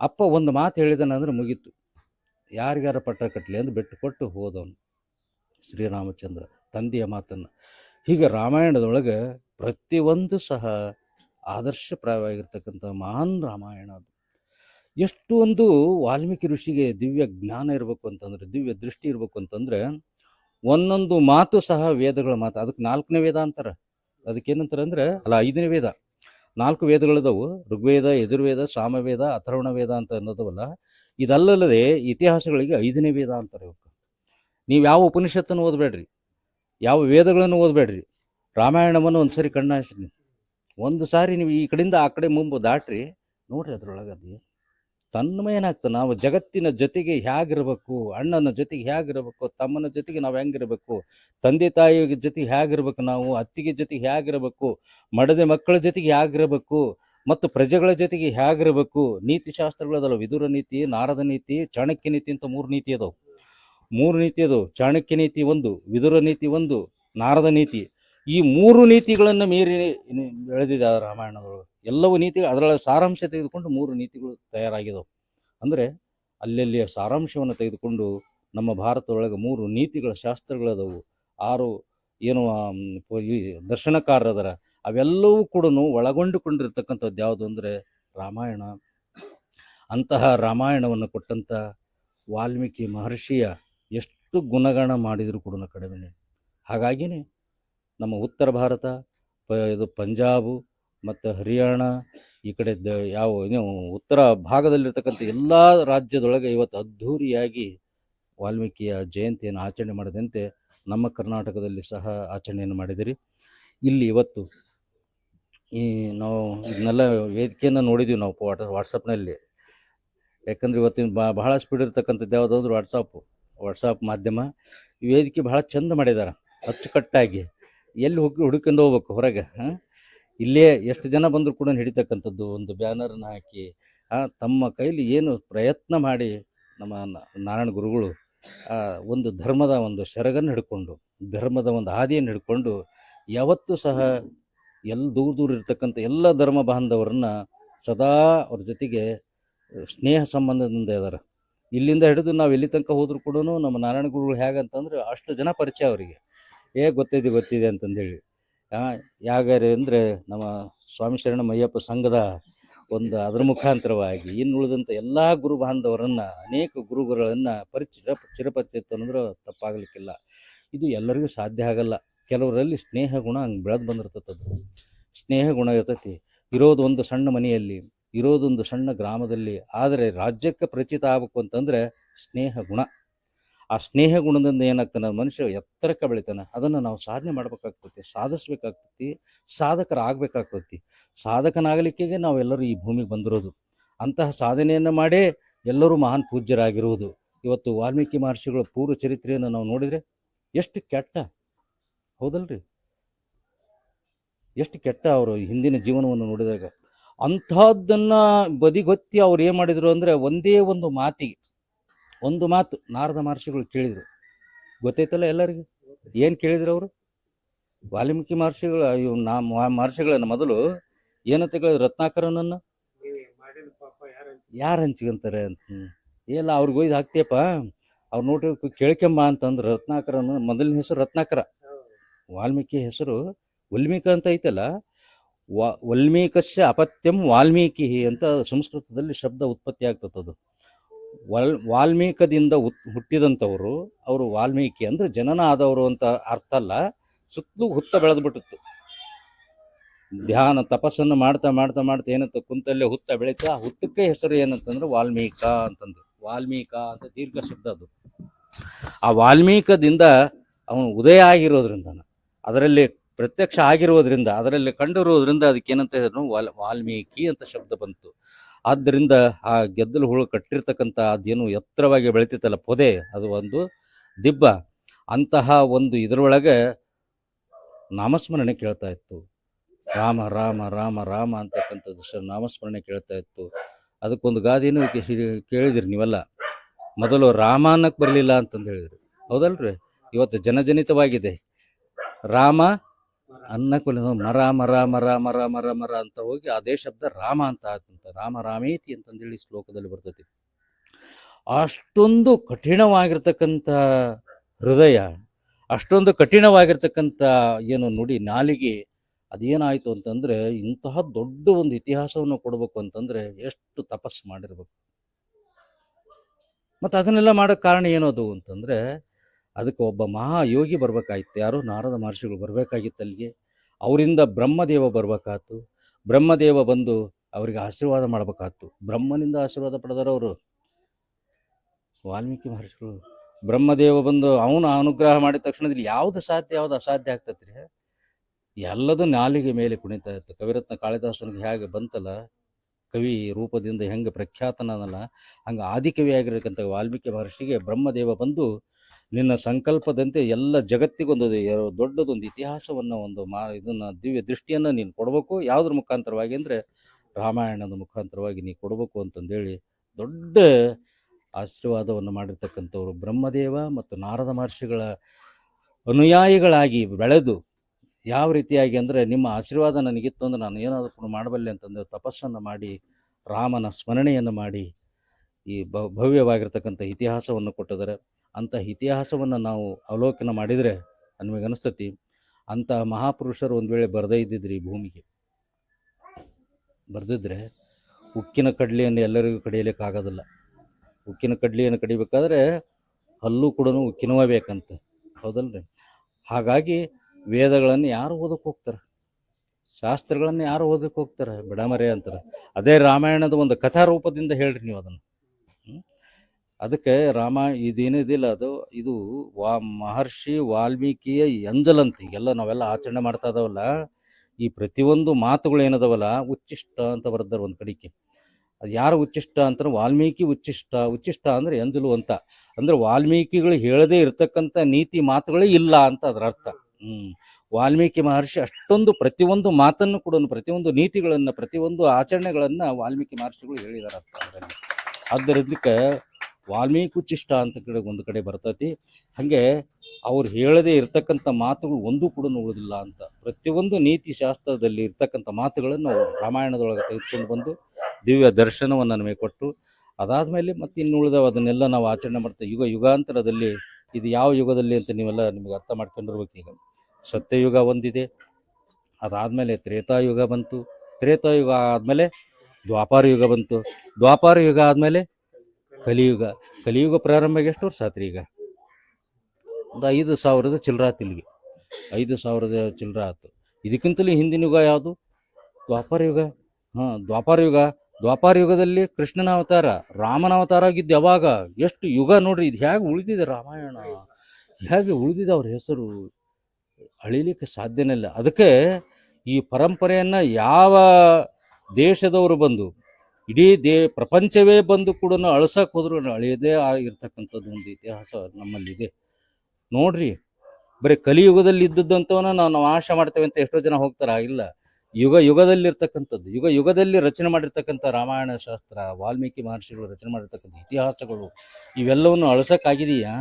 ಅಪ್ಪ ಒಂದು ಮಾತು ಹೇಳಿದನಂದ್ರೆ ಮುಗೀತು. ಯಾರಿಗಾರ ಪಟ್ಟ ಕಟ್ಟಲಿ ಅಂತ ಬಿಟ್ಟು ಕೊಟ್ಟು ಹೋದವನು ಶ್ರೀರಾಮಚಂದ್ರ, ತಂದೆಯ ಮಾತನ್ನು. ಹೀಗೆ ರಾಮಾಯಣದೊಳಗೆ ಪ್ರತಿಯೊಂದು ಸಹ ಆದರ್ಶಪ್ರಾಯವಾಗಿರ್ತಕ್ಕಂಥ ಮಹಾನ್ ರಾಮಾಯಣ ಅದು. ಎಷ್ಟು ಒಂದು ವಾಲ್ಮೀಕಿ ಋಷಿಗೆ ದಿವ್ಯ ಜ್ಞಾನ ಇರಬೇಕು ಅಂತಂದ್ರೆ, ದಿವ್ಯ ದೃಷ್ಟಿ ಇರಬೇಕು ಅಂತಂದ್ರೆ, ಒಂದೊಂದು ಮಾತು ಸಹ ವೇದಗಳ ಮಾತು, ಅದಕ್ಕೆ ನಾಲ್ಕನೇ ವೇದ ಅಂತಾರೆ. ಅದಕ್ಕೇನಂತಾರೆ ಅಂದ್ರೆ, ಅಲ್ಲ, ಐದನೇ ವೇದ. ನಾಲ್ಕು ವೇದಗಳಿದಾವು. ಋಗ್ವೇದ, ಯಜುರ್ವೇದ, ಸಾಮವೇದ, ಅಥರ್ವಣ ವೇದ ಅಂತ ಅನ್ನೋದವಲ್ಲ, ಇದಲ್ಲದೆ ಇತಿಹಾಸಗಳಿಗೆ ಐದನೇ ವೇದ ಅಂತಾರೆ ಇವಕ್ಕೆ ನೀವು ಯಾವ ಉಪನಿಷತ್ತನ್ನು ಓದಬೇಡ್ರಿ, ಯಾವ ವೇದಗಳನ್ನು ಓದಬೇಡ್ರಿ, ರಾಮಾಯಣವನ್ನು ಒಂದು ಸರಿ ಕಣ್ಣಾಯಿಸ್ರಿ ಒಂದು ಸಾರಿ ನೀವು ಈ ಕಡೆಯಿಂದ ಆ ಕಡೆ ಮುಂಬು ದಾಟ್ರಿ, ನೋಡ್ರಿ ಅದ್ರೊಳಗೆ ಅದು ತನ್ಮಯನಾಗ್ತಾನೆ ನಾವು ಜಗತ್ತಿನ ಜೊತೆಗೆ ಹೇಗಿರ್ಬೇಕು ಅಣ್ಣನ ಜೊತೆಗೆ ಹೇಗಿರ್ಬೇಕು ತಮ್ಮನ ಜೊತೆಗೆ ನಾವು ಹೆಂಗಿರ್ಬೇಕು, ತಂದೆ ತಾಯಿಯ ಜೊತೆಗೆ ಹೇಗಿರ್ಬೇಕು ನಾವು, ಅತ್ತಿಗೆ ಜೊತೆಗೆ ಹೇಗಿರ್ಬೇಕು ಮಡದೆ ಮಕ್ಕಳ ಜೊತೆಗೆ ಹೇಗಿರ್ಬೇಕು ಮತ್ತು ಪ್ರಜೆಗಳ ಜೊತೆಗೆ ಹೇಗಿರ್ಬೇಕು ನೀತಿ ಶಾಸ್ತ್ರಗಳದಲ್ಲ ವಿದುರ ನೀತಿ, ನಾರದ ನೀತಿ, ಚಾಣಕ್ಯ ನೀತಿ ಅಂತ ಮೂರು ನೀತಿ ಅದಾವು. ಮೂರು ನೀತಿ ಅದಾವು. ಚಾಣಕ್ಯ ನೀತಿ ಒಂದು, ವಿದುರ ನೀತಿ ಒಂದು, ನಾರದ ನೀತಿ. ಈ ಮೂರು ನೀತಿಗಳನ್ನು ಮೀರಿ ಬೆಳೆದಿದೆ ರಾಮಾಯಣದೊಳಗೆ. ಎಲ್ಲವೂ ನೀತಿ ಅದರೊಳಗೆ ಸಾರಾಂಶ ತೆಗೆದುಕೊಂಡು ಮೂರು ನೀತಿಗಳು ತಯಾರಾಗಿದವು. ಅಂದರೆ ಅಲ್ಲಲ್ಲಿಯ ಸಾರಾಂಶವನ್ನು ತೆಗೆದುಕೊಂಡು ನಮ್ಮ ಭಾರತದೊಳಗೆ ಮೂರು ನೀತಿಗಳ ಶಾಸ್ತ್ರಗಳದವು. ಆರು ಏನು ದರ್ಶನಕಾರರದರ, ಅವೆಲ್ಲವೂ ಕೂಡ ಒಳಗೊಂಡುಕೊಂಡಿರ್ತಕ್ಕಂಥದ್ದು ಯಾವುದು ಅಂದರೆ ರಾಮಾಯಣ. ಅಂತಹ ರಾಮಾಯಣವನ್ನು ಕೊಟ್ಟಂಥ ವಾಲ್ಮೀಕಿ ಮಹರ್ಷಿಯ ಎಷ್ಟು ಗುಣಗಣ ಮಾಡಿದರೂ ಕೂಡ ಕಡಿಮೆ ಹಾಗಾಗಿನೇ ನಮ್ಮ ಉತ್ತರ ಭಾರತ, ಪ, ಇದು ಪಂಜಾಬು ಮತ್ತು ಹರಿಯಾಣ, ಈ ಕಡೆ ದ, ಯಾವ ಏನು ಉತ್ತರ ಭಾಗದಲ್ಲಿರ್ತಕ್ಕಂಥ ಎಲ್ಲ ರಾಜ್ಯದೊಳಗೆ ಇವತ್ತು ಅದ್ಧೂರಿಯಾಗಿ ವಾಲ್ಮೀಕಿಯ ಜಯಂತಿಯನ್ನು ಆಚರಣೆ ಮಾಡಿದಂತೆ ನಮ್ಮ ಕರ್ನಾಟಕದಲ್ಲಿ ಸಹ ಆಚರಣೆಯನ್ನು ಮಾಡಿದಿರಿ. ಇಲ್ಲಿ ಇವತ್ತು ಈ ನಾವು ಇದನ್ನೆಲ್ಲ ವೇದಿಕೆಯನ್ನು ನೋಡಿದ್ದೀವಿ ನಾವು ವಾಟ್ ವಾಟ್ಸಪ್ನಲ್ಲಿ. ಯಾಕಂದ್ರೆ ಇವತ್ತಿನ ಬಹಳ ಸ್ಪೀಡ್ ಇರ್ತಕ್ಕಂಥದ್ದು ಯಾವುದಾದ್ರೂ ವಾಟ್ಸಾಪು ವಾಟ್ಸಾಪ್ ಮಾಧ್ಯಮ ವೇದಿಕೆ ಬಹಳ ಚಂದ ಮಾಡಿದ್ದಾರೆ ಅಚ್ಚುಕಟ್ಟಾಗಿ. ಎಲ್ಲಿ ಹೋಗಿ ಹುಡುಕೊಂಡು ಹೋಗ್ಬೇಕು ಹೊರಗೆ ಇಲ್ಲೇ ಎಷ್ಟು ಜನ ಬಂದರೂ ಕೂಡ ಹಿಡಿತಕ್ಕಂಥದ್ದು ಒಂದು ಬ್ಯಾನರ್ನ ಹಾಕಿ ತಮ್ಮ ಕೈಲಿ ಏನು ಪ್ರಯತ್ನ ಮಾಡಿ ನಮ್ಮ ನಾರಾಯಣ ಗುರುಗಳು ಒಂದು ಧರ್ಮದ ಒಂದು ಶರಗನ್ನು ಹಿಡ್ಕೊಂಡು, ಧರ್ಮದ ಒಂದು ಹಾದಿಯನ್ನು ಹಿಡ್ಕೊಂಡು, ಯಾವತ್ತೂ ಸಹ ಎಲ್ಲ ದೂರ ದೂರ ಇರ್ತಕ್ಕಂಥ ಎಲ್ಲ ಧರ್ಮ ಬಾಂಧವರನ್ನ ಸದಾ ಅವ್ರ ಜೊತೆಗೆ ಸ್ನೇಹ ಸಂಬಂಧದಿಂದ ಇದ್ದಾರೆ ಇಲ್ಲಿಂದ ಹಿಡಿದು ನಾವು ಎಲ್ಲಿ ತನಕ ಹೋದರೂ ಕೂಡ ನಮ್ಮ ನಾರಾಯಣ ಗುರುಗಳು ಹೇಗಂತಂದ್ರೆ ಅಷ್ಟು ಜನ ಪರಿಚಯ ಅವರಿಗೆ. ಏ ಗೊತ್ತಿದೆ ಗೊತ್ತಿದೆ ಅಂತಂದೇಳಿ. ಯಾವ್ಯಾರು ಅಂದರೆ ನಮ್ಮ ಸ್ವಾಮಿ ಶರಣ ಮಯ್ಯಪ್ಪ ಸಂಘದ ಒಂದು ಅದರ ಮುಖಾಂತರವಾಗಿ ಇನ್ನು ಉಳಿದಂಥ ಎಲ್ಲ ಗುರು ಬಾಂಧವರನ್ನು, ಅನೇಕ ಗುರುಗಳನ್ನು ಪರಿಚಯ ಚಿರಪರಿಚಿತ ಅಂದ್ರೆ ತಪ್ಪಾಗಲಿಕ್ಕಿಲ್ಲ. ಇದು ಎಲ್ಲರಿಗೂ ಸಾಧ್ಯ ಆಗಲ್ಲ. ಕೆಲವರಲ್ಲಿ ಸ್ನೇಹ ಗುಣ ಹಂಗೆ ಬೆಳೆದು ಅದು. ಸ್ನೇಹ ಗುಣ ಇರ್ತೈತಿ. ಇರೋದು ಒಂದು ಸಣ್ಣ ಮನೆಯಲ್ಲಿ, ಇರೋದೊಂದು ಸಣ್ಣ ಗ್ರಾಮದಲ್ಲಿ, ಆದರೆ ರಾಜ್ಯಕ್ಕೆ ಪರಿಚಿತ ಆಗಬೇಕು ಅಂತಂದ್ರೆ ಸ್ನೇಹ ಗುಣ. ಆ ಸ್ನೇಹ ಗುಣದಿಂದ ಏನಾಗ್ತಾನೆ ಮನುಷ್ಯ ಎತ್ತರಕ್ಕೆ ಬೆಳಿತಾನೆ. ಅದನ್ನು ನಾವು ಸಾಧನೆ ಮಾಡ್ಬೇಕಾಗ್ತೈತಿ, ಸಾಧಿಸ್ಬೇಕಾಗ್ತೈತಿ, ಸಾಧಕರಾಗಬೇಕಾಗ್ತೈತಿ. ಸಾಧಕನಾಗಲಿಕ್ಕೆ ನಾವೆಲ್ಲರೂ ಈ ಭೂಮಿಗೆ ಬಂದಿರೋದು. ಅಂತಹ ಸಾಧನೆಯನ್ನು ಮಾಡೇ ಎಲ್ಲರೂ ಮಹಾನ್ ಪೂಜ್ಯರಾಗಿರುವುದು. ಇವತ್ತು ವಾಲ್ಮೀಕಿ ಮಹರ್ಷಿಗಳ ಪೂರ್ವ ಚರಿತ್ರೆಯನ್ನು ನಾವು ನೋಡಿದರೆ ಎಷ್ಟು ಕೆಟ್ಟ. ಹೌದಲ್ರಿ? ಎಷ್ಟು ಕೆಟ್ಟ ಅವರು ಹಿಂದಿನ ಜೀವನವನ್ನು ನೋಡಿದಾಗ. ಅಂಥದ್ದನ್ನು ಬದಿಗೊತ್ತಿ ಅವ್ರು ಏನು ಮಾಡಿದರು ಅಂದರೆ ಒಂದೇ ಒಂದು ಮಾತಿಗೆ ಒಂದು ಮಾತು ನಾರದ ಮಹರ್ಷಿಗಳು ಕೇಳಿದರು. ಗೊತ್ತೈತಲ್ಲ ಎಲ್ಲರಿಗೂ? ಏನು ಕೇಳಿದ್ರು ಅವರು? ವಾಲ್ಮೀಕಿ ಮಹರ್ಷಿಗಳು ಇವ್ ನಾ ಮಹರ್ಷಿಗಳನ್ನ ಮೊದಲು ಏನಂತ ಕೇಳಿದ್ರು? ರತ್ನಾಕರನನ್ನು? ಯಾರು ಹಂಚ್ಕೊಂತಾರೆ ಅಂತ ಇಲ್ಲ ಅವ್ರಿಗೆ ಒಯ್ದು ಹಾಕ್ತಿಯಪ್ಪ. ಅವ್ರು ನೋಡಿ ಕೇಳ್ಕೊಂಬ ಅಂತಂದ್ರೆ ರತ್ನಾಕರನ, ಮೊದಲಿನ ಹೆಸರು ರತ್ನಾಕರ. ವಾಲ್ಮೀಕಿ ಹೆಸರು ವಲ್ಮೀಕ ಅಂತ ಐತಲ್ಲ? ವಾ ಅಪತ್ಯಂ ವಾಲ್ಮೀಕಿ ಅಂತ ಸಂಸ್ಕೃತದಲ್ಲಿ ಶಬ್ದ ಉತ್ಪತ್ತಿ ಆಗ್ತದದು ವಾಲ್, ವಾಲ್ಮೀಕದಿಂದ ಉತ್ ಹುಟ್ಟಿದಂಥವರು, ಅವರು ವಾಲ್ಮೀಕಿ ಅಂದರೆ ಜನನ ಆದವರು ಅಂತ ಅರ್ಥ ಅಲ್ಲ, ಸುತ್ತಲೂ ಹುತ್ತ ಬೆಳೆದ್ಬಿಟ್ಟಿತ್ತು. ಧ್ಯಾನ ತಪಸ್ಸನ್ನು ಮಾಡ್ತಾ ಮಾಡ್ತಾ ಮಾಡ್ತಾ ಏನಂತ ಕುಂತಲ್ಲೇ ಹುತ್ತ ಬೆಳೀತಾ, ಆ ಹುತ್ತಕ್ಕೆ ಹೆಸರು ಏನಂತಂದ್ರೆ ವಾಲ್ಮೀಕ ಅಂತಂದ್ರು. ವಾಲ್ಮೀಕ ಅಂತ ದೀರ್ಘ ಶಬ್ದ ಅದು. ಆ ವಾಲ್ಮೀಕದಿಂದ ಅವನು ಉದಯ ಆಗಿರೋದ್ರಿಂದ ಅದರಲ್ಲಿ ಪ್ರತ್ಯಕ್ಷ ಆಗಿರೋದ್ರಿಂದ, ಅದರಲ್ಲಿ ಕಂಡಿರೋದ್ರಿಂದ ಅದಕ್ಕೆ ಏನಂತ ಹೇಳಿದ್ರು ವಾಲ್, ವಾಲ್ಮೀಕಿ ಅಂತ ಶಬ್ದ ಬಂತು. ಆದ್ದರಿಂದ ಆ ಗೆದ್ದಲು ಹುಳು ಕಟ್ಟಿರ್ತಕ್ಕಂಥ ಅದೇನು ಎತ್ತರವಾಗಿ ಬೆಳಿತೈತಲ್ಲ ಪೊದೆ, ಅದು ಒಂದು ದಿಬ್ಬ. ಅಂತಹ ಒಂದು ಇದರೊಳಗೆ ನಾಮಸ್ಮರಣೆ ಕೇಳ್ತಾ ಇತ್ತು. ರಾಮ ರಾಮ ರಾಮ ರಾಮ ಅಂತಕ್ಕಂಥದ್ದು ಸರ್ ನಾಮಸ್ಮರಣೆ ಕೇಳ್ತಾ ಇತ್ತು. ಅದಕ್ಕೊಂದು ಗಾದೆಯನ್ನು ಕೇಳಿದಿರಿ ನೀವೆಲ್ಲ. ಮೊದಲು ರಾಮ ಅನ್ನಕ್ಕೆ ಬರಲಿಲ್ಲ ಅಂತಂದು ಹೇಳಿದ್ರು. ಹೌದಲ್ರಿ? ಇವತ್ತು ಜನಜನಿತವಾಗಿದೆ. ರಾಮ ಅನ್ನಕ್ಕೆ ಬರಲಿಲ್ಲ ಮರ ಮರ ಮರ ಮರ ಮರ ಮರ ಅಂತ ಹೋಗಿ ಅದೇ ಶಬ್ದ ರಾಮ ಅಂತ ಆಗ್ತಂತ. ರಾಮ ರಾಮೇತಿ ಅಂತಂದೇಳಿ ಶ್ಲೋಕದಲ್ಲಿ ಬರ್ತೈತಿ. ಅಷ್ಟೊಂದು ಕಠಿಣವಾಗಿರ್ತಕ್ಕಂಥ ಹೃದಯ, ಅಷ್ಟೊಂದು ಕಠಿಣವಾಗಿರ್ತಕ್ಕಂಥ ಏನು ನುಡಿ ನಾಲಿಗೆ ಅದೇನಾಯಿತು ಅಂತಂದರೆ ಇಂತಹ ದೊಡ್ಡ ಒಂದು ಇತಿಹಾಸವನ್ನು ಕೊಡಬೇಕು ಅಂತಂದರೆ ಎಷ್ಟು ತಪಸ್ಸು ಮಾಡಿರ್ಬೇಕು. ಮತ್ತು ಅದನ್ನೆಲ್ಲ ಮಾಡೋಕ್ಕೆ ಕಾರಣ ಏನದು ಅಂತಂದರೆ ಅದಕ್ಕೆ ಒಬ್ಬ ಮಹಾಯೋಗಿ ಬರಬೇಕಾಗಿತ್ತು. ಯಾರು ನಾರದ ಮಹರ್ಷಿಗಳು ಬರಬೇಕಾಗಿತ್ತು ಅಲ್ಲಿಗೆ ಅವರಿಂದ ಬ್ರಹ್ಮದೇವ ಬರಬೇಕಾಯ್ತು ಬ್ರಹ್ಮದೇವ ಬಂದು ಅವರಿಗೆ ಆಶೀರ್ವಾದ ಮಾಡಬೇಕಾಯ್ತು ಬ್ರಹ್ಮನಿಂದ ಆಶೀರ್ವಾದ ಪಡೆದವರು ವಾಲ್ಮೀಕಿ ಮಹರ್ಷಿಗಳು. ಬ್ರಹ್ಮದೇವ ಬಂದು ಅವನು ಅನುಗ್ರಹ ಮಾಡಿದ ತಕ್ಷಣದಲ್ಲಿ ಯಾವುದು ಸಾಧ್ಯ, ಯಾವುದು ಅಸಾಧ್ಯ ಆಗ್ತತ್ರಿ? ಎಲ್ಲದೂ ನಾಲಿಗೆ ಮೇಲೆ ಕುಣಿತಾ ಇತ್ತು. ಕವಿರತ್ನ ಕಾಳಿದಾಸನಿಗೆ ಹೇಗೆ ಬಂತಲ್ಲ, ಕವಿ ರೂಪದಿಂದ ಹೆಂಗೆ ಪ್ರಖ್ಯಾತನಲ್ಲ ಹಂಗೆ ಆದಿಕವಿ ಆಗಿರತಕ್ಕಂಥ ವಾಲ್ಮೀಕಿ ಮಹರ್ಷಿಗೆ ಬ್ರಹ್ಮದೇವ ಬಂದು ನಿನ್ನ ಸಂಕಲ್ಪದಂತೆ ಎಲ್ಲ ಜಗತ್ತಿಗೊಂದು ದೊಡ್ಡದೊಂದು ಇತಿಹಾಸವನ್ನು ಒಂದು ಮಾ, ಇದನ್ನು ದಿವ್ಯ ದೃಷ್ಟಿಯನ್ನು ನೀನು ಕೊಡಬೇಕು. ಯಾವುದ್ರ ಮುಖಾಂತರವಾಗಿ ಅಂದರೆ ರಾಮಾಯಣದ ಮುಖಾಂತರವಾಗಿ ನೀ ಕೊಡಬೇಕು ಅಂತಂದೇಳಿ ದೊಡ್ಡ ಆಶೀರ್ವಾದವನ್ನು ಮಾಡಿರ್ತಕ್ಕಂಥವ್ರು ಬ್ರಹ್ಮದೇವ ಮತ್ತು ನಾರದ ಮಹರ್ಷಿಗಳ ಅನುಯಾಯಿಗಳಾಗಿ ಬೆಳೆದು ಯಾವ ರೀತಿಯಾಗಿ ಅಂದರೆ ನಿಮ್ಮ ಆಶೀರ್ವಾದ ನನಗಿತ್ತು ಅಂದರೆ ನಾನು ಏನಾದರೂ ಕೂಡ ಮಾಡಬಲ್ಲೆ ಅಂತಂದರೆ ತಪಸ್ಸನ್ನು ಮಾಡಿ, ರಾಮನ ಸ್ಮರಣೆಯನ್ನು ಮಾಡಿ ಈ ಭವ್ಯವಾಗಿರ್ತಕ್ಕಂಥ ಇತಿಹಾಸವನ್ನು ಕೊಟ್ಟಿದ್ದಾರೆ. ಅಂಥ ಇತಿಹಾಸವನ್ನು ನಾವು ಅವಲೋಕನ ಮಾಡಿದರೆ ನಮಗೆ ಅನಿಸ್ತತಿ. ಅಂಥ ಮಹಾಪುರುಷರು ಒಂದು ವೇಳೆ ಬರದೇ ಇದ್ದಿದ್ರಿ ಈ ಭೂಮಿಗೆ. ಬರೆದಿದ್ರೆ ಉಕ್ಕಿನ ಕಡ್ಲೆಯನ್ನು ಎಲ್ಲರಿಗೂ ಕಡಿಯಲಿಕ್ಕಾಗೋದಿಲ್ಲ ಉಕ್ಕಿನ ಕಡ್ಲಿಯನ್ನು ಕಡಿಬೇಕಾದ್ರೆ ಹಲ್ಲು ಕೂಡ ಉಕ್ಕಿನವೇ ಬೇಕಂತ. ಹೌದಲ್ರಿ? ಹಾಗಾಗಿ ವೇದಗಳನ್ನು ಯಾರು ಓದಕ್ಕೆ ಹೋಗ್ತಾರೆ? ಶಾಸ್ತ್ರಗಳನ್ನು ಯಾರು ಓದಕ್ಕೆ ಹೋಗ್ತಾರೆ? ಬಿಡಮರೆ ಅಂತಾರೆ. ಅದೇ ರಾಮಾಯಣದ ಒಂದು ಕಥಾ ರೂಪದಿಂದ ಹೇಳ್ರಿ ನೀವು ಅದನ್ನು? ಅದಕ್ಕೆ ರಾಮ ಇದೇನಿದಿಲ್ಲ ಅದು, ಇದು ವಾ, ಮಹರ್ಷಿ ವಾಲ್ಮೀಕಿಯ ಎಂಜಲಂತ ಈಗೆಲ್ಲ ನಾವೆಲ್ಲ ಆಚರಣೆ ಮಾಡ್ತಾ ಇದಾವಲ್ಲ, ಈ ಪ್ರತಿಯೊಂದು ಮಾತುಗಳು ಏನದವಲ್ಲ, ಉಚ್ಚಿಷ್ಟ ಅಂತ ಬರ್ದಾರೆ ಒಂದು ಕಡೆಗೆ. ಅದು ಯಾರು ಉಚ್ಚಿಷ್ಟ ಅಂತಾರೆ? ವಾಲ್ಮೀಕಿ ಉಚ್ಚಿಷ್ಟ. ಉಚ್ಚಿಷ್ಟ ಅಂದ್ರೆ ಎಂಜಲು ಅಂತ. ಅಂದ್ರೆ ವಾಲ್ಮೀಕಿಗಳು ಹೇಳದೇ ಇರತಕ್ಕಂಥ ನೀತಿ ಮಾತುಗಳೇ ಇಲ್ಲ ಅಂತ ಅದರ ಅರ್ಥ. ವಾಲ್ಮೀಕಿ ಮಹರ್ಷಿ ಅಷ್ಟೊಂದು ಪ್ರತಿಯೊಂದು ಮಾತನ್ನು ಕೂಡ ಪ್ರತಿಯೊಂದು ನೀತಿಗಳನ್ನ, ಪ್ರತಿಯೊಂದು ಆಚರಣೆಗಳನ್ನ ವಾಲ್ಮೀಕಿ ಮಹರ್ಷಿಗಳು ಹೇಳಿದಾರ ಅಂತ ಅದರಲ್ಲಿ ವಾಲ್ಮೀಕಿ ಉಚ್ಚಿಷ್ಟ ಅಂತ ಕಡೆ ಒಂದು ಕಡೆ ಬರ್ತೈತಿ. ಹಾಗೆ ಅವ್ರು ಹೇಳದೇ ಇರ್ತಕ್ಕಂಥ ಮಾತುಗಳು ಒಂದೂ ಕೂಡ ಉಳಿದಿಲ್ಲ ಅಂತ. ಪ್ರತಿಯೊಂದು ನೀತಿ ಶಾಸ್ತ್ರದಲ್ಲಿ ಇರ್ತಕ್ಕಂಥ ಮಾತುಗಳನ್ನು ರಾಮಾಯಣದೊಳಗೆ ತೆಗೆದುಕೊಂಡು ಬಂದು ದಿವ್ಯ ದರ್ಶನವನ್ನು ನಮಗೆ ಕೊಟ್ಟು, ಅದಾದಮೇಲೆ ಮತ್ತೆ ಇನ್ನು ಉಳಿದವು ಅದನ್ನೆಲ್ಲ ನಾವು ಆಚರಣೆ ಮಾಡ್ತಾ, ಯುಗ ಯುಗಾಂತರದಲ್ಲಿ ಇದು ಯಾವ ಯುಗದಲ್ಲಿ ಅಂತ ನೀವೆಲ್ಲ ನಿಮಗೆ ಅರ್ಥ ಮಾಡ್ಕೊಂಡಿರ್ಬೇಕು ಈಗ. ಸತ್ಯಯುಗ ಒಂದಿದೆ, ಅದಾದಮೇಲೆ ತ್ರೇತಾಯುಗ ಬಂತು. ತ್ರೇತಾಯುಗ ಆದಮೇಲೆ ದ್ವಾಪಾರ ಯುಗ ಬಂತು. ದ್ವಾಪಾರ ಯುಗ ಆದಮೇಲೆ ಕಲಿಯುಗ ಕಲಿಯುಗ ಪ್ರಾರಂಭ ಎಷ್ಟು ವರ್ಷ ಆತ್ರಿ ಈಗ? ಒಂದು ಐದು ಸಾವಿರದ ಚಿಲ್ಲರ ಆತು ಇಲ್ಲಿಗೆ. ಐದು ಸಾವಿರದ ಚಿಲ್ಲರ ಆತು. ಇದಕ್ಕಿಂತಲೂ ಹಿಂದಿನ ಯುಗ ಯಾವುದು? ದ್ವಾಪಾರ ಯುಗ. ಹಾಂ, ದ್ವಾಪಾರ ಯುಗ. ದ್ವಾಪಾರ ಯುಗದಲ್ಲಿ ಕೃಷ್ಣನ ಅವತಾರ, ರಾಮನ ಅವತಾರ ಆಗಿದ್ದು ಯಾವಾಗ? ಎಷ್ಟು ಯುಗ ನೋಡ್ರಿ, ಇದು ಹೇಗೆ ಉಳಿದಿದೆ ರಾಮಾಯಣ? ಹೇಗೆ ಉಳಿದಿದೆ ಅವ್ರ ಹೆಸರು? ಅಳಿಲಿಕ್ಕೆ ಸಾಧ್ಯನೇ ಇಲ್ಲ. ಅದಕ್ಕೆ ಈ ಪರಂಪರೆಯನ್ನು ಯಾವ ದೇಶದವರು ಬಂದು ಇಡೀ ದೇ ಪ್ರಪಂಚವೇ ಬಂದು ಕೂಡ ಅಳ್ಸಕ್ಕೆ ಹೋದ್ರು ಅಳಿಯದೇ ಆಗಿರ್ತಕ್ಕಂಥದ್ದು ಒಂದು ಇತಿಹಾಸ ನಮ್ಮಲ್ಲಿದೆ. ನೋಡ್ರಿ, ಬರೀ ಕಲಿಯುಗದಲ್ಲಿ ಇದ್ದದ್ದಂಥವನ್ನ ನಾವು ನಾವು ಆಶೆ ಮಾಡ್ತೇವೆ ಅಂತ ಎಷ್ಟೋ ಜನ ಹೋಗ್ತಾರೆ? ಇಲ್ಲ. ಯುಗ ಯುಗದಲ್ಲಿರ್ತಕ್ಕಂಥದ್ದು, ಯುಗ ಯುಗದಲ್ಲಿ ರಚನೆ ಮಾಡಿರ್ತಕ್ಕಂಥ ರಾಮಾಯಣ ಶಾಸ್ತ್ರ, ವಾಲ್ಮೀಕಿ ಮಹರ್ಷಿಗಳು ರಚನೆ ಮಾಡಿರ್ತಕ್ಕಂಥ ಇತಿಹಾಸಗಳು, ಇವೆಲ್ಲವನ್ನು ಅಳಸಕ್ಕಾಗಿದೆಯಾ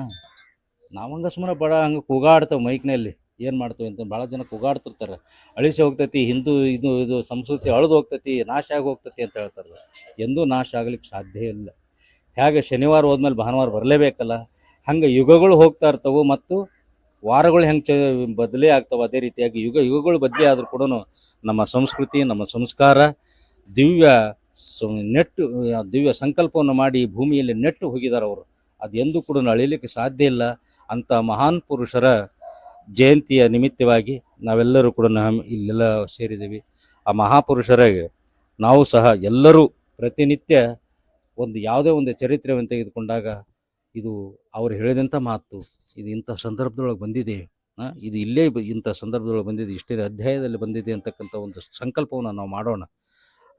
ನಾವಂಗ ಸುಮ್ಮನೆ ಬಡ ಹಂಗೆ ಕೂಗಾಡ್ತೇವೆ ಮೈಕ್ನಲ್ಲಿ. ಏನು ಮಾಡ್ತೀವಿ ಅಂತ ಭಾಳ ಜನ ಕೂಗಾಡ್ತಿರ್ತಾರೆ. ಅಳಿಸಿ ಹೋಗ್ತೈತಿ, ಹಿಂದೂ ಇದು ಇದು ಸಂಸ್ಕೃತಿ ಅಳಿದು ಹೋಗ್ತೈತಿ, ನಾಶ ಆಗಿ ಹೋಗ್ತೈತಿ ಅಂತ ಹೇಳ್ತಾರೆ. ಎಂದೂ ನಾಶ ಆಗ್ಲಿಕ್ಕೆ ಸಾಧ್ಯ ಇಲ್ಲ. ಹೇಗೆ ಶನಿವಾರ ಹೋದ್ಮೇಲೆ ಭಾನುವಾರ ಬರಲೇಬೇಕಲ್ಲ? ಹಂಗೆ ಯುಗಗಳು ಹೋಗ್ತಾ ಇರ್ತವೆ ಮತ್ತು ವಾರಗಳು ಹೆಂಗೆ ಚ, ಬದಲೇ ಆಗ್ತವೆ ಅದೇ ರೀತಿಯಾಗಿ ಯುಗ, ಯುಗಗಳು ಬದಲೇ ಆದರೂ ಕೂಡ ನಮ್ಮ ಸಂಸ್ಕೃತಿ, ನಮ್ಮ ಸಂಸ್ಕಾರ ದಿವ್ಯ ನೆಟ್ಟು, ದಿವ್ಯ ಸಂಕಲ್ಪವನ್ನು ಮಾಡಿ ಭೂಮಿಯಲ್ಲಿ ನೆಟ್ಟು ಹೋಗಿದ್ದಾರೆ ಅವರು. ಅದು ಎಂದೂ ಕೂಡ ಅಳಿಲಿಕ್ಕೆ ಸಾಧ್ಯ ಇಲ್ಲ. ಅಂಥ ಮಹಾನ್ ಪುರುಷರ ಜಯಂತಿಯ ನಿಮಿತ್ತವಾಗಿ ನಾವೆಲ್ಲರೂ ಕೂಡ ನಮ್ಮ ಇಲ್ಲೆಲ್ಲ ಸೇರಿದ್ದೀವಿ. ಆ ಮಹಾಪುರುಷರಾಗಿ ನಾವು ಸಹ ಎಲ್ಲರೂ ಪ್ರತಿನಿತ್ಯ ಒಂದು ಯಾವುದೇ ಒಂದು ಚರಿತ್ರೆಯನ್ನು ತೆಗೆದುಕೊಂಡಾಗ ಇದು ಅವರು ಹೇಳಿದಂಥ ಮಾತು, ಇದು ಇಂಥ ಸಂದರ್ಭದೊಳಗೆ ಬಂದಿದೆ ಇದು ಇಲ್ಲೇ ಇಂಥ ಸಂದರ್ಭದೊಳಗೆ ಬಂದಿದೆ, ಇಷ್ಟೇ ಅಧ್ಯಾಯದಲ್ಲಿ ಬಂದಿದೆ ಅಂತಕ್ಕಂಥ ಒಂದು ಸಂಕಲ್ಪವನ್ನು ನಾವು ಮಾಡೋಣ.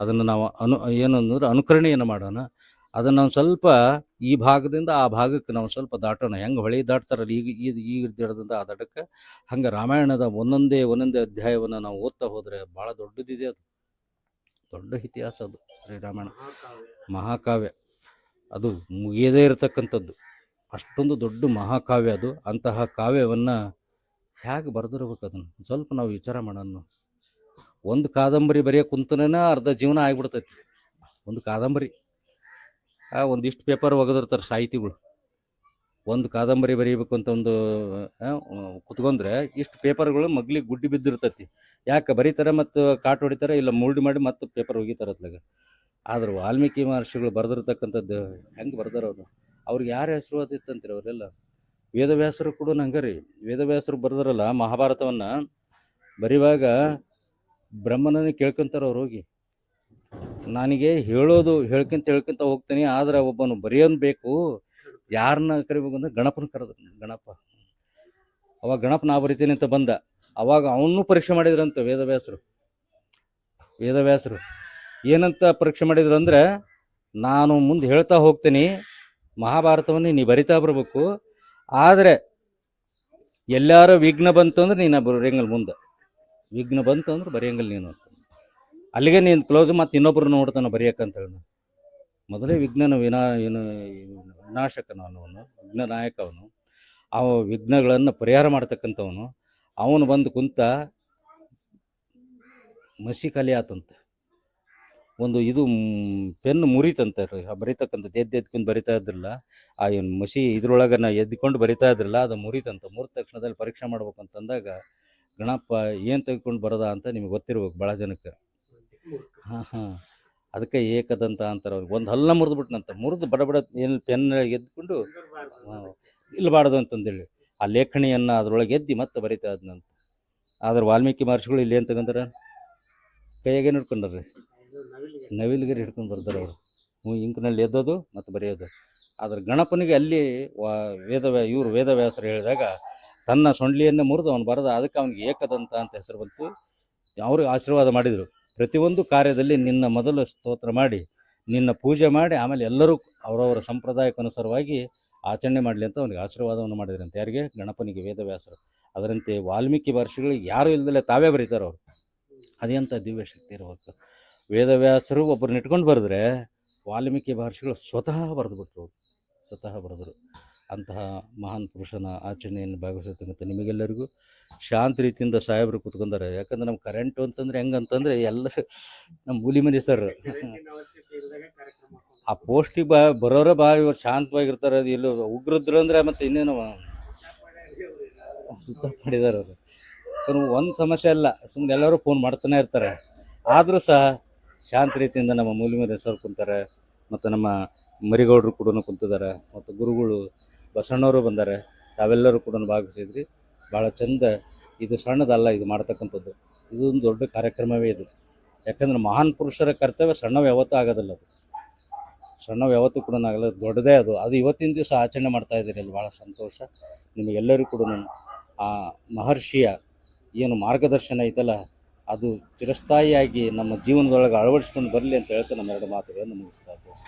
ಅದನ್ನು ನಾವು ಅನು ಏನಂದ್ರೆ ಅನುಕರಣೆಯನ್ನು ಮಾಡೋಣ. ಅದನ್ನ ಒಂದು ಸ್ವಲ್ಪ ಈ ಭಾಗದಿಂದ ಆ ಭಾಗಕ್ಕೆ ನಾವು ಸ್ವಲ್ಪ ದಾಟೋಣ. ಹೆಂಗೆ ಹೊಳೆ ದಾಟ್ತಾರಲ್ಲ ಈಗ ಈ ಈಗ ದಿಡದಿಂದ ಆ ದಾಟಕ್ಕೆ ಹಂಗೆ ರಾಮಾಯಣದ ಒಂದೊಂದೇ ಒಂದೊಂದೇ ಅಧ್ಯಾಯವನ್ನು ನಾವು ಓದ್ತಾ ಹೋದರೆ ಭಾಳ ದೊಡ್ಡದಿದೆ ಅದು. ದೊಡ್ಡ ಇತಿಹಾಸ ಅದು ಶ್ರೀರಾಮಾಯಣ ಮಹಾಕಾವ್ಯ. ಅದು ಮುಗಿಯದೇ ಇರತಕ್ಕಂಥದ್ದು. ಅಷ್ಟೊಂದು ದೊಡ್ಡ ಮಹಾಕಾವ್ಯ ಅದು. ಅಂತಹ ಕಾವ್ಯವನ್ನು ಹೇಗೆ ಬರೆದಿರ್ಬೇಕು ಅದನ್ನು? ಸ್ವಲ್ಪ ನಾವು ವಿಚಾರ ಮಾಡೋಣ. ಒಂದು ಕಾದಂಬರಿ ಬರೆಯೋ ಕುಂತನೇ ಅರ್ಧ ಜೀವನ ಆಗಿಬಿಡ್ತೈತಿ. ಒಂದು ಕಾದಂಬರಿ. ಆ, ಒಂದಿಷ್ಟು ಪೇಪರ್ ಒಗೆದಿರ್ತಾರೆ ಸಾಹಿತಿಗಳು. ಒಂದು ಕಾದಂಬರಿ ಬರೀಬೇಕು ಅಂತ ಒಂದು ಕುತ್ಕೊಂಡ್ರೆ ಇಷ್ಟು ಪೇಪರ್ಗಳು ಮಗ್ಲಿಗೆ ಗುಡ್ಡಿ ಬಿದ್ದಿರ್ತೈತಿ. ಯಾಕೆ ಬರೀತಾರೆ ಮತ್ತು ಕಾಟ್ ಹೊಡಿತಾರೆ ಇಲ್ಲ ಮೋಲ್ಡ್ ಮಾಡಿ ಮತ್ತು ಪೇಪರ್ ಒಗಿತಾರೆ ಅತ್ಲಾಗ ಆದ್ರೆ ವಾಲ್ಮೀಕಿ ಮಹರ್ಷಿಗಳು ಬರೆದಿರ್ತಕ್ಕಂಥದ್ದು ಹೆಂಗೆ ಬರ್ದಾರ ಅವರು? ಅವ್ರಿಗೆ ಯಾರು ಹೆಸರು ಅದಿತ್ತಂತೀರಿ ಅವರೆಲ್ಲ? ವೇದವ್ಯಾಸರು ಕೂಡ ನಂಗೆ ರೀ ವೇದವ್ಯಾಸರು ಬರೆದ್ರಲ್ಲ ಮಹಾಭಾರತವನ್ನು, ಬರೀವಾಗ ಬ್ರಹ್ಮನನ್ನೇ ಕೇಳ್ಕೊಂತಾರೆ ಅವ್ರು ಹೋಗಿ. ನನಗೆ ಹೇಳೋದು, ಹೇಳ್ಕೊಂತ ಹೇಳ್ಕೊಂತ ಹೋಗ್ತೀನಿ, ಆದ್ರೆ ಒಬ್ಬನು ಬರೆಯೋನು ಬೇಕು. ಯಾರನ್ನ ಕರಿಬೇಕು ಅಂದ್ರೆ ಗಣಪನ ಕರೆದ್ರು ಗಣಪ. ಅವಾಗ ಗಣಪ ನಾ ಬರಿತೀನಿ ಅಂತ ಬಂದ. ಅವಾಗ ಅವನು ಪರೀಕ್ಷೆ ಮಾಡಿದ್ರಂತ ವೇದವ್ಯಾಸರು. ವೇದವ್ಯಾಸರು. ಏನಂತ ಪರೀಕ್ಷೆ ಮಾಡಿದ್ರು ಅಂದ್ರೆ, ನಾನು ಮುಂದೆ ಹೇಳ್ತಾ ಹೋಗ್ತೀನಿ, ಮಹಾಭಾರತವನ್ನು ನೀ ಬರಿತಾ ಬರಬೇಕು. ಆದರೆ, ಎಲ್ಲಾರ ವಿಘ್ನ ಬಂತು ಅಂದ್ರೆ ನೀನು ಬರೆಯಂಗಲ್ ಮುಂದೆ. ವಿಘ್ನ ಬಂತು ಅಂದ್ರೆ ಬರೆಯಂಗಲ್ ನೀನು ಅಂತ. ಅಲ್ಲಿಗೆ ನೀನು ಕ್ಲೋಸ್ ಮತ್ತೆ ಇನ್ನೊಬ್ರು ನೋಡ್ತಾನೆ ಬರೆಯಕ್ಕಂತ ಹೇಳಿ ಮೊದಲೇ ವಿಘ್ನನ ವಿನಾ, ಏನು ವಿನಾಶಕನು ಅವನು, ವಿಘ್ನ ನಾಯಕ ಅವನು. ಅವ ವಿಘ್ನಗಳನ್ನು ಪರಿಹಾರ ಮಾಡ್ತಕ್ಕಂಥವನು. ಅವನು ಬಂದು ಕುಂತ ಮಸಿ ಖಾಲಿ ಆತಂತೆ. ಒಂದು ಇದು ಪೆನ್ ಮುರಿತಂತೆ. ಬರಿತಕ್ಕಂಥದ್ದು ಎದ್ದು ಎದ್ಕೊಂಡು ಬರಿತಾ ಇದ್ರಲ್ಲ, ಆ ಏನು ಮಸಿ ಇದ್ರೊಳಗೆ ನಾ ಎದ್ಕೊಂಡು ಬರಿತಾ ಇದ್ರಲ್ಲ, ಅದು ಮುರಿತಂತ. ಮುರಿದ ತಕ್ಷಣದಲ್ಲಿ ಪರೀಕ್ಷೆ ಮಾಡ್ಬೇಕಂತಂದಾಗ ಗಣಪ ಏನು ತೆಗೆದುಕೊಂಡು ಬರೋದ ಅಂತ ನಿಮಗೆ ಗೊತ್ತಿರ್ಬೇಕು ಭಾಳ ಜನಕ್ಕೆ. ಹಾಂ ಅದಕ್ಕೆ ಏಕದಂತ ಅಂತಾರೆ ಅವ್ರಿಗೆ ಒಂದು ಹಲ್ಲ ಮುರಿದ್ಬಿಟ್ನಂತ. ಮುರಿದು ಬಡಬಡ ಬಡ ಏನು ಪೆನ್ ಎದ್ದುಕೊಂಡು ನಿಲ್ಬಾರ್ದು ಅಂತಂದೇಳಿ. ಆ ಲೇಖಣಿಯನ್ನು ಅದರೊಳಗೆ ಎದ್ದು ಮತ್ತೆ ಬರೀತಾ ಇದ್ನಂತ. ಆದ್ರೆ ವಾಲ್ಮೀಕಿ ಮಹರ್ಷಿಗಳು ಇಲ್ಲಿ ಏನು ತಗೊಂಡಾರ? ಕೈಯಾಗೇನು ಹಿಡ್ಕೊಂಡ್ರಿ ನವಿಲುಗರಿ ಹಿಡ್ಕೊಂಡು ಬರ್ತಾರೆ ಅವರು. ಹ್ಞೂ, ಇಂಕ್ನಲ್ಲಿ ಎದ್ದೋದು ಮತ್ತು ಬರೆಯೋದು. ಆದ್ರೆ ಗಣಪನಿಗೆ ಅಲ್ಲಿ ವಾ, ವೇದ ಇವರು ವೇದವ್ಯಾಸರು ಹೇಳಿದಾಗ ತನ್ನ ಸೊಂಡ್ಲಿಯನ್ನು ಮುರಿದು ಅವನು ಬರೆದ, ಅದಕ್ಕೆ ಅವನಿಗೆ ಏಕದಂತ ಅಂತ ಹೆಸರು ಬಂತು. ಅವ್ರಿಗೆ ಆಶೀರ್ವಾದ ಮಾಡಿದರು. ಪ್ರತಿಯೊಂದು ಕಾರ್ಯದಲ್ಲಿ ನಿನ್ನ ಮೊದಲು ಸ್ತೋತ್ರ ಮಾಡಿ, ನಿನ್ನ ಪೂಜೆ ಮಾಡಿ, ಆಮೇಲೆ ಎಲ್ಲರೂ ಅವರವರ ಸಂಪ್ರದಾಯಕ್ಕನುಸಾರವಾಗಿ ಆಚರಣೆ ಮಾಡಲಿ ಅಂತ ಅವನಿಗೆ ಆಶೀರ್ವಾದವನ್ನು ಮಾಡಿದ್ರಂತೆ. ಯಾರಿಗೆ? ಗಣಪನಿಗೆ ವೇದವ್ಯಾಸರು. ಅದರಂತೆ ವಾಲ್ಮೀಕಿ ಮಹರ್ಷಿಗಳಿಗೆ ಯಾರು ಇಲ್ಲದಲ್ಲೇ ತಾವೇ ಬರೀತಾರೆ ಅವರು. ಅದೆಂಥ ದಿವ್ಯ ಶಕ್ತಿ ಇರಬೇಕು. ವೇದವ್ಯಾಸರು ಒಬ್ಬರನ್ನ ಇಟ್ಕೊಂಡು ಬರೆದ್ರೆ ವಾಲ್ಮೀಕಿ ಮಹರ್ಷಿಗಳು ಸ್ವತಃ ಬರೆದುಬಿಟ್ರು. ಸ್ವತಃ ಬರೆದರು. ಅಂತಹ ಮಹಾನ್ ಪುರುಷನ ಆಚರಣೆಯನ್ನು ಭಾಗವಹಿಸತಕ್ಕಂಥ ನಿಮಗೆಲ್ಲರಿಗೂ ಶಾಂತ ರೀತಿಯಿಂದ ಸಾಹೇಬರು ಕುತ್ಕೊಂಡಾರೆ. ಯಾಕಂದ್ರೆ ನಮ್ಮ ಕರೆಂಟು ಅಂತಂದ್ರೆ ಹೆಂಗಂತಂದ್ರೆ ಎಲ್ಲ ನಮ್ಮ ಮೂಲಿ ಮನೆ ಸರ್. ಆ ಪೋಸ್ಟಿಗೆ ಬಾ, ಬರೋರ ಭಾಳ ಇವ್ರು ಶಾಂತವಾಗಿರ್ತಾರೆ. ಅದು ಎಲ್ಲೋ ಉಗ್ರದ್ರು ಅಂದ್ರೆ ಮತ್ತೆ ಇನ್ನೇನು ಸುತ್ತ ಮಾಡಿದಾರೆ ಅವರು ಒಂದು ಸಮಸ್ಯೆ ಅಲ್ಲ ಸುಮ್ಮನೆ ಎಲ್ಲರೂ ಫೋನ್ ಮಾಡ್ತಾನೆ ಇರ್ತಾರೆ. ಆದರೂ ಸಹ ಶಾಂತ ರೀತಿಯಿಂದ ನಮ್ಮ ಮೂಲಿ ಮನೆ ಸರ್ ಕುಂತಾರೆ, ಮತ್ತು ನಮ್ಮ ಮರಿಗೌಡರು ಕೂಡ ಕುಂತಿದ್ದಾರೆ, ಮತ್ತು ಗುರುಗಳು ಬಸಣ್ಣವರು ಬಂದಾರೆ, ತಾವೆಲ್ಲರೂ ಕೂಡ ಭಾಗವಹಿಸಿದ್ರಿ. ಭಾಳ ಚಂದ ಇದು ಸಣ್ಣದಲ್ಲ ಇದು ಮಾಡ್ತಕ್ಕಂಥದ್ದು. ಇದು ಒಂದು ದೊಡ್ಡ ಕಾರ್ಯಕ್ರಮವೇ ಇದು. ಯಾಕಂದ್ರೆ ಮಹಾನ್ ಪುರುಷರ ಕರ್ತವ್ಯ ಸಣ್ಣವು ಯಾವತ್ತೂ ಆಗೋದಿಲ್ಲ ಅದು. ಸಣ್ಣವು ಯಾವತ್ತೂ ಕೂಡ ಆಗಲ್ಲ ದೊಡ್ಡದೇ ಅದು. ಅದು ಇವತ್ತಿನ ದಿವಸ ಆಚರಣೆ ಮಾಡ್ತಾ ಇದ್ದೀರಿ ಅಲ್ಲಿ ಭಾಳ ಸಂತೋಷ. ನಿಮಗೆಲ್ಲರೂ ಕೂಡ ಆ ಮಹರ್ಷಿಯ ಏನು ಮಾರ್ಗದರ್ಶನ ಐತಲ್ಲ, ಅದು ಚಿರಸ್ಥಾಯಿಯಾಗಿ ನಮ್ಮ ಜೀವನದೊಳಗೆ ಅಳವಡಿಸ್ಕೊಂಡು ಬರಲಿ ಅಂತ ಹೇಳ್ತಾ ನಮ್ಮ ಎರಡು ಮಾತುಗಳನ್ನು ಮುಗಿಸ್ತಾ ಇದ್ದೇವೆ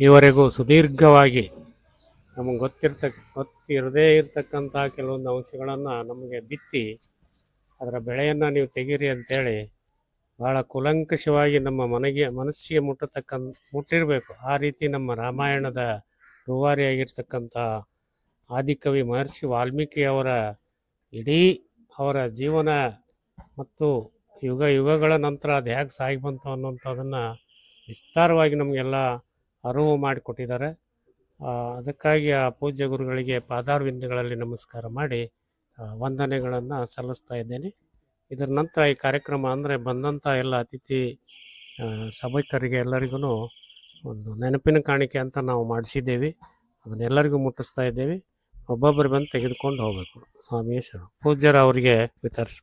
ಈವರೆಗೂ ಸುದೀರ್ಘವಾಗಿ ನಮಗೆ ಗೊತ್ತಿರ್ತಕ್ಕ ಗೊತ್ತಿರದೇ ಇರತಕ್ಕಂಥ ಕೆಲವೊಂದು ಅಂಶಗಳನ್ನು ನಮಗೆ ಬಿತ್ತಿ ಅದರ ಬೆಳೆಯನ್ನು ನೀವು ತೆಗೀರಿ ಅಂತೇಳಿ ಭಾಳ ಕುಲಂಕಷವಾಗಿ ನಮ್ಮ ಮನೆಗೆ, ಮನಸ್ಸಿಗೆ ಮುಟ್ಟತಕ್ಕಂಥ, ಮುಟ್ಟಿರಬೇಕು. ಆ ರೀತಿ ನಮ್ಮ ರಾಮಾಯಣದ ರೂವಾರಿಯಾಗಿರ್ತಕ್ಕಂಥ ಆದಿಕವಿ ಮಹರ್ಷಿ ವಾಲ್ಮೀಕಿಯವರ ಇಡೀ ಅವರ ಜೀವನ ಮತ್ತು ಯುಗ, ಯುಗಗಳ ನಂತರ ಅದು ಹೇಗೆ ಸಾಗಿ ಬಂತು ಅನ್ನೋಂಥದ್ದನ್ನು ವಿಸ್ತಾರವಾಗಿ ನಮಗೆಲ್ಲ ಅರಿವು ಮಾಡಿಕೊಟ್ಟಿದ್ದಾರೆ. ಅದಕ್ಕಾಗಿ ಆ ಪೂಜ್ಯ ಗುರುಗಳಿಗೆ ಪಾದಾರ್ವಿಂದಗಳಲ್ಲಿ ನಮಸ್ಕಾರ ಮಾಡಿ ವಂದನೆಗಳನ್ನು ಸಲ್ಲಿಸ್ತಾ ಇದ್ದೇನೆ. ಇದರ ನಂತರ ಈ ಕಾರ್ಯಕ್ರಮ ಅಂದರೆ ಬಂದಂಥ ಎಲ್ಲ ಅತಿಥಿ ಸಭಿಕರಿಗೆ ಎಲ್ಲರಿಗೂ ಒಂದು ನೆನಪಿನ ಕಾಣಿಕೆ ಅಂತ ನಾವು ಮಾಡಿಸಿದ್ದೇವೆ. ಅದನ್ನೆಲ್ಲರಿಗೂ ಮುಟ್ಟಿಸ್ತಾ ಇದ್ದೇವೆ. ಒಬ್ಬೊಬ್ಬರು ಬಂದು ತೆಗೆದುಕೊಂಡು ಹೋಗಬೇಕು. ಸ್ವಾಮೀಶ್ವರ ಶರಣ. ಪೂಜ್ಯರ ಅವರಿಗೆ ವಿತರಿಸಿ.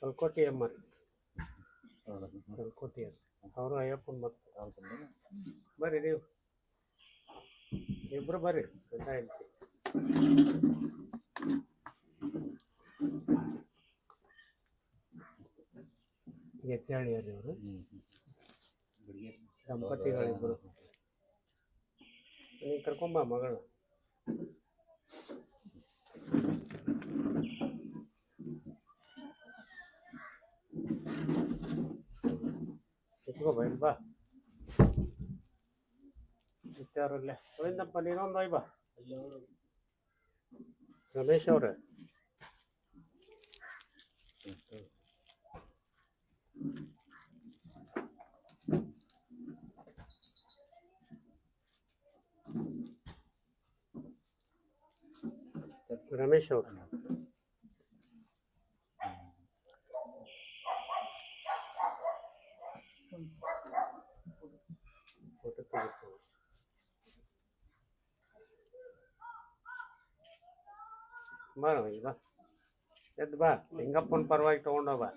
ಕಲ್ಕೋಟಿ ಅಮ್ಮರಿ ಕಲ್ಕೋಟಿ ಅಂತ ಅವರು ಅಯ್ಯಪ್ಪನ ಮತ್ತೆ ಬರ್ರಿ ನೀವು. ಇಬ್ರು ಬರ್ರಿ ಗಂಡ ಹೆಂಡತಿ. ಹೆಚ್ಚಾಳಿಯವ್ರಿ ಇವರು. ದಂಪತಿಗಳಿಬ್ರು. ನೀನು ಕರ್ಕೊಂಬ ಮಗಳು ಇಟ್ಕೋ ಬಾ ಬಾ. ಇತ್ತಾರಲ್ಲೇ ಗೋವಿಂದಪ್ಪ ನೀನೊಂದು ಬಾ. ರಮೇಶ್ ಅವ್ರೆ. ರಮೇಶ್ ಅವರು. ಫೋಟೋ ಬಾ. ಎದ್ದು ಬಾ ನಿಂಗಪ್ಪನ ಪರವಾಗಿ ತಗೊಂಡು ಬಾ.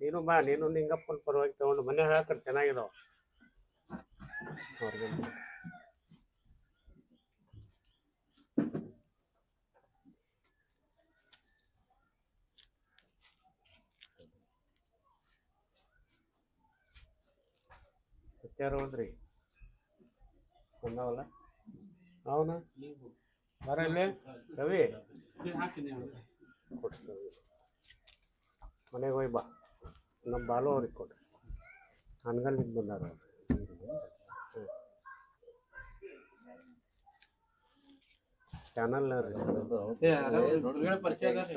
ನೀನು ಬಾ, ನೀನು ನಿಂಗಪ್ಪನ ಪರವಾಗಿ ತಗೊಂಡು ಮನೆ ಹೇಳ್ತಾರೆ ಚೆನ್ನಾಗಿದಾವ. ಯಾರು ಹೋದ್ರಿ? ಬಂದವಲ್ಲ? ಅವನ? ಬರ ಇಲ್ಲಿ? ರವಿ? ಕೊಡ್ತೀವಿ ಮನೆಗೆ ಹೋಗಿ ಬಾ. ನಮ್ಮ ಬಾಲು ಅವ್ರಿಗೆ ಕೊಡ್ರಿ ಹನ್ಗಲ್ಲಿಂದ ಬಂದಾರ ಅವ್ರು. ಚಾನಲ್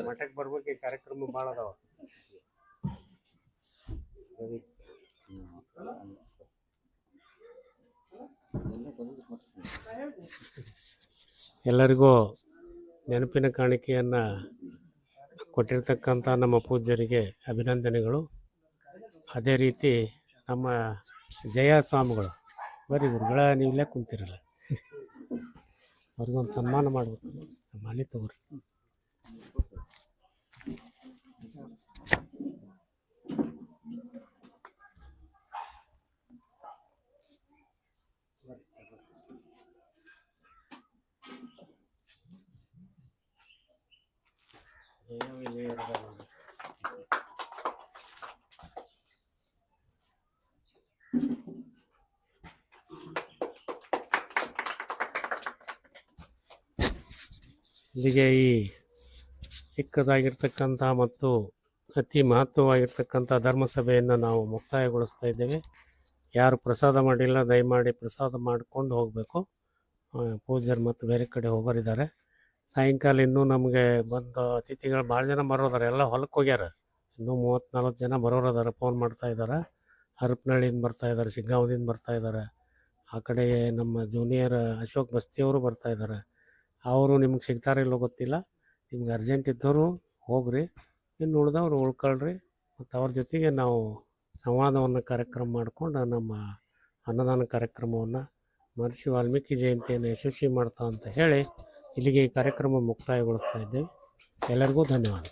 ಮಠಕ್ಕೆ ಬರ್ಬೇಕು ಈ ಕಾರ್ಯಕ್ರಮ ಭಾಳ ಅದಾವ. ಎಲ್ಲರಿಗೂ ನೆನಪಿನ ಕಾಣಿಕೆಯನ್ನು ಕೊಟ್ಟಿರ್ತಕ್ಕಂಥ ನಮ್ಮ ಪೂಜ್ಯರಿಗೆ ಅಭಿನಂದನೆಗಳು. ಅದೇ ರೀತಿ ನಮ್ಮ ಜಯ ಸ್ವಾಮಿಗಳು. ಬರೀ ಗುರುಗಳ ನೀವಿಲ್ಲೇ ಕುಂತಿರಲ್ಲ. ಅವ್ರಿಗೊಂದು ಸನ್ಮಾನ ಮಾಡಬೇಕು. ಅಲ್ಲಿ ತಗೋರಿ. ಇಲ್ಲಿಗೆ ಈ ಚಿಕ್ಕದಾಗಿರ್ತಕ್ಕಂಥ ಮತ್ತು ಅತಿ ಮಹತ್ವವಾಗಿರ್ತಕ್ಕಂಥ ಧರ್ಮಸಭೆಯನ್ನು ನಾವು ಮುಕ್ತಾಯಗೊಳಿಸ್ತಾ ಇದ್ದೇವೆ. ಯಾರು ಪ್ರಸಾದ ಮಾಡಿಲ್ಲ, ದಯಮಾಡಿ ಪ್ರಸಾದ ಮಾಡಿಕೊಂಡು ಹೋಗಬೇಕು. ಪೂಜಾರಿ ಮತ್ತು ಬೇರೆ ಕಡೆ ಹೋಗೋರಿದ್ದಾರೆ. ಸಾಯಂಕಾಲ ಇನ್ನೂ ನಮಗೆ ಬಂದು ಅತಿಥಿಗಳು ಭಾಳ ಜನ ಬರೋದಾರೆ. ಎಲ್ಲ ಹೊಲಕ್ಕೆ ಹೋಗ್ಯಾರ. ಇನ್ನೂ ಮೂವತ್ತು ನಲ್ವತ್ತು ಜನ ಬರೋರದಾರೆ. ಫೋನ್ ಮಾಡ್ತಾ ಇದ್ದಾರೆ ಹರಪನಹಳ್ಳಿಯಿಂದ ಬರ್ತಾ ಇದ್ದಾರೆ ಶಿಗ್ಗಾಂವದಿಂದ ಬರ್ತಾ ಇದ್ದಾರೆ ಆ ಕಡೆ ನಮ್ಮ ಜೂನಿಯರ್ ಅಶೋಕ್ ಬಸ್ತಿಯವರು ಬರ್ತಾ ಇದ್ದಾರೆ ಅವರು ನಿಮ್ಗೆ ಸಿಗ್ತಾರೆ ಇಲ್ಲೋ ಗೊತ್ತಿಲ್ಲ. ನಿಮ್ಗೆ ಅರ್ಜೆಂಟ್ ಇದ್ದವರು ಹೋಗ್ರಿ. ಇನ್ನು ಉಳ್ದವ್ರು ಉಳ್ಕೊಳ್ರಿ. ಮತ್ತು ಅವ್ರ ಜೊತೆಗೆ ನಾವು ಸಂವಾದವನ್ನು ಕಾರ್ಯಕ್ರಮ ಮಾಡಿಕೊಂಡು ನಮ್ಮ ಅನ್ನದಾನ ಕಾರ್ಯಕ್ರಮವನ್ನು ಮಹರ್ಷಿ ವಾಲ್ಮೀಕಿ ಜಯಂತಿಯನ್ನು ಯಶಸ್ವಿ ಮಾಡ್ತಾ ಅಂತ ಹೇಳಿ ಇಲ್ಲಿಗೆ ಈ ಕಾರ್ಯಕ್ರಮ ಮುಕ್ತಾಯಗೊಳಿಸ್ತಾ ಇದ್ದೇವೆ. ಎಲ್ಲರಿಗೂ ಧನ್ಯವಾದ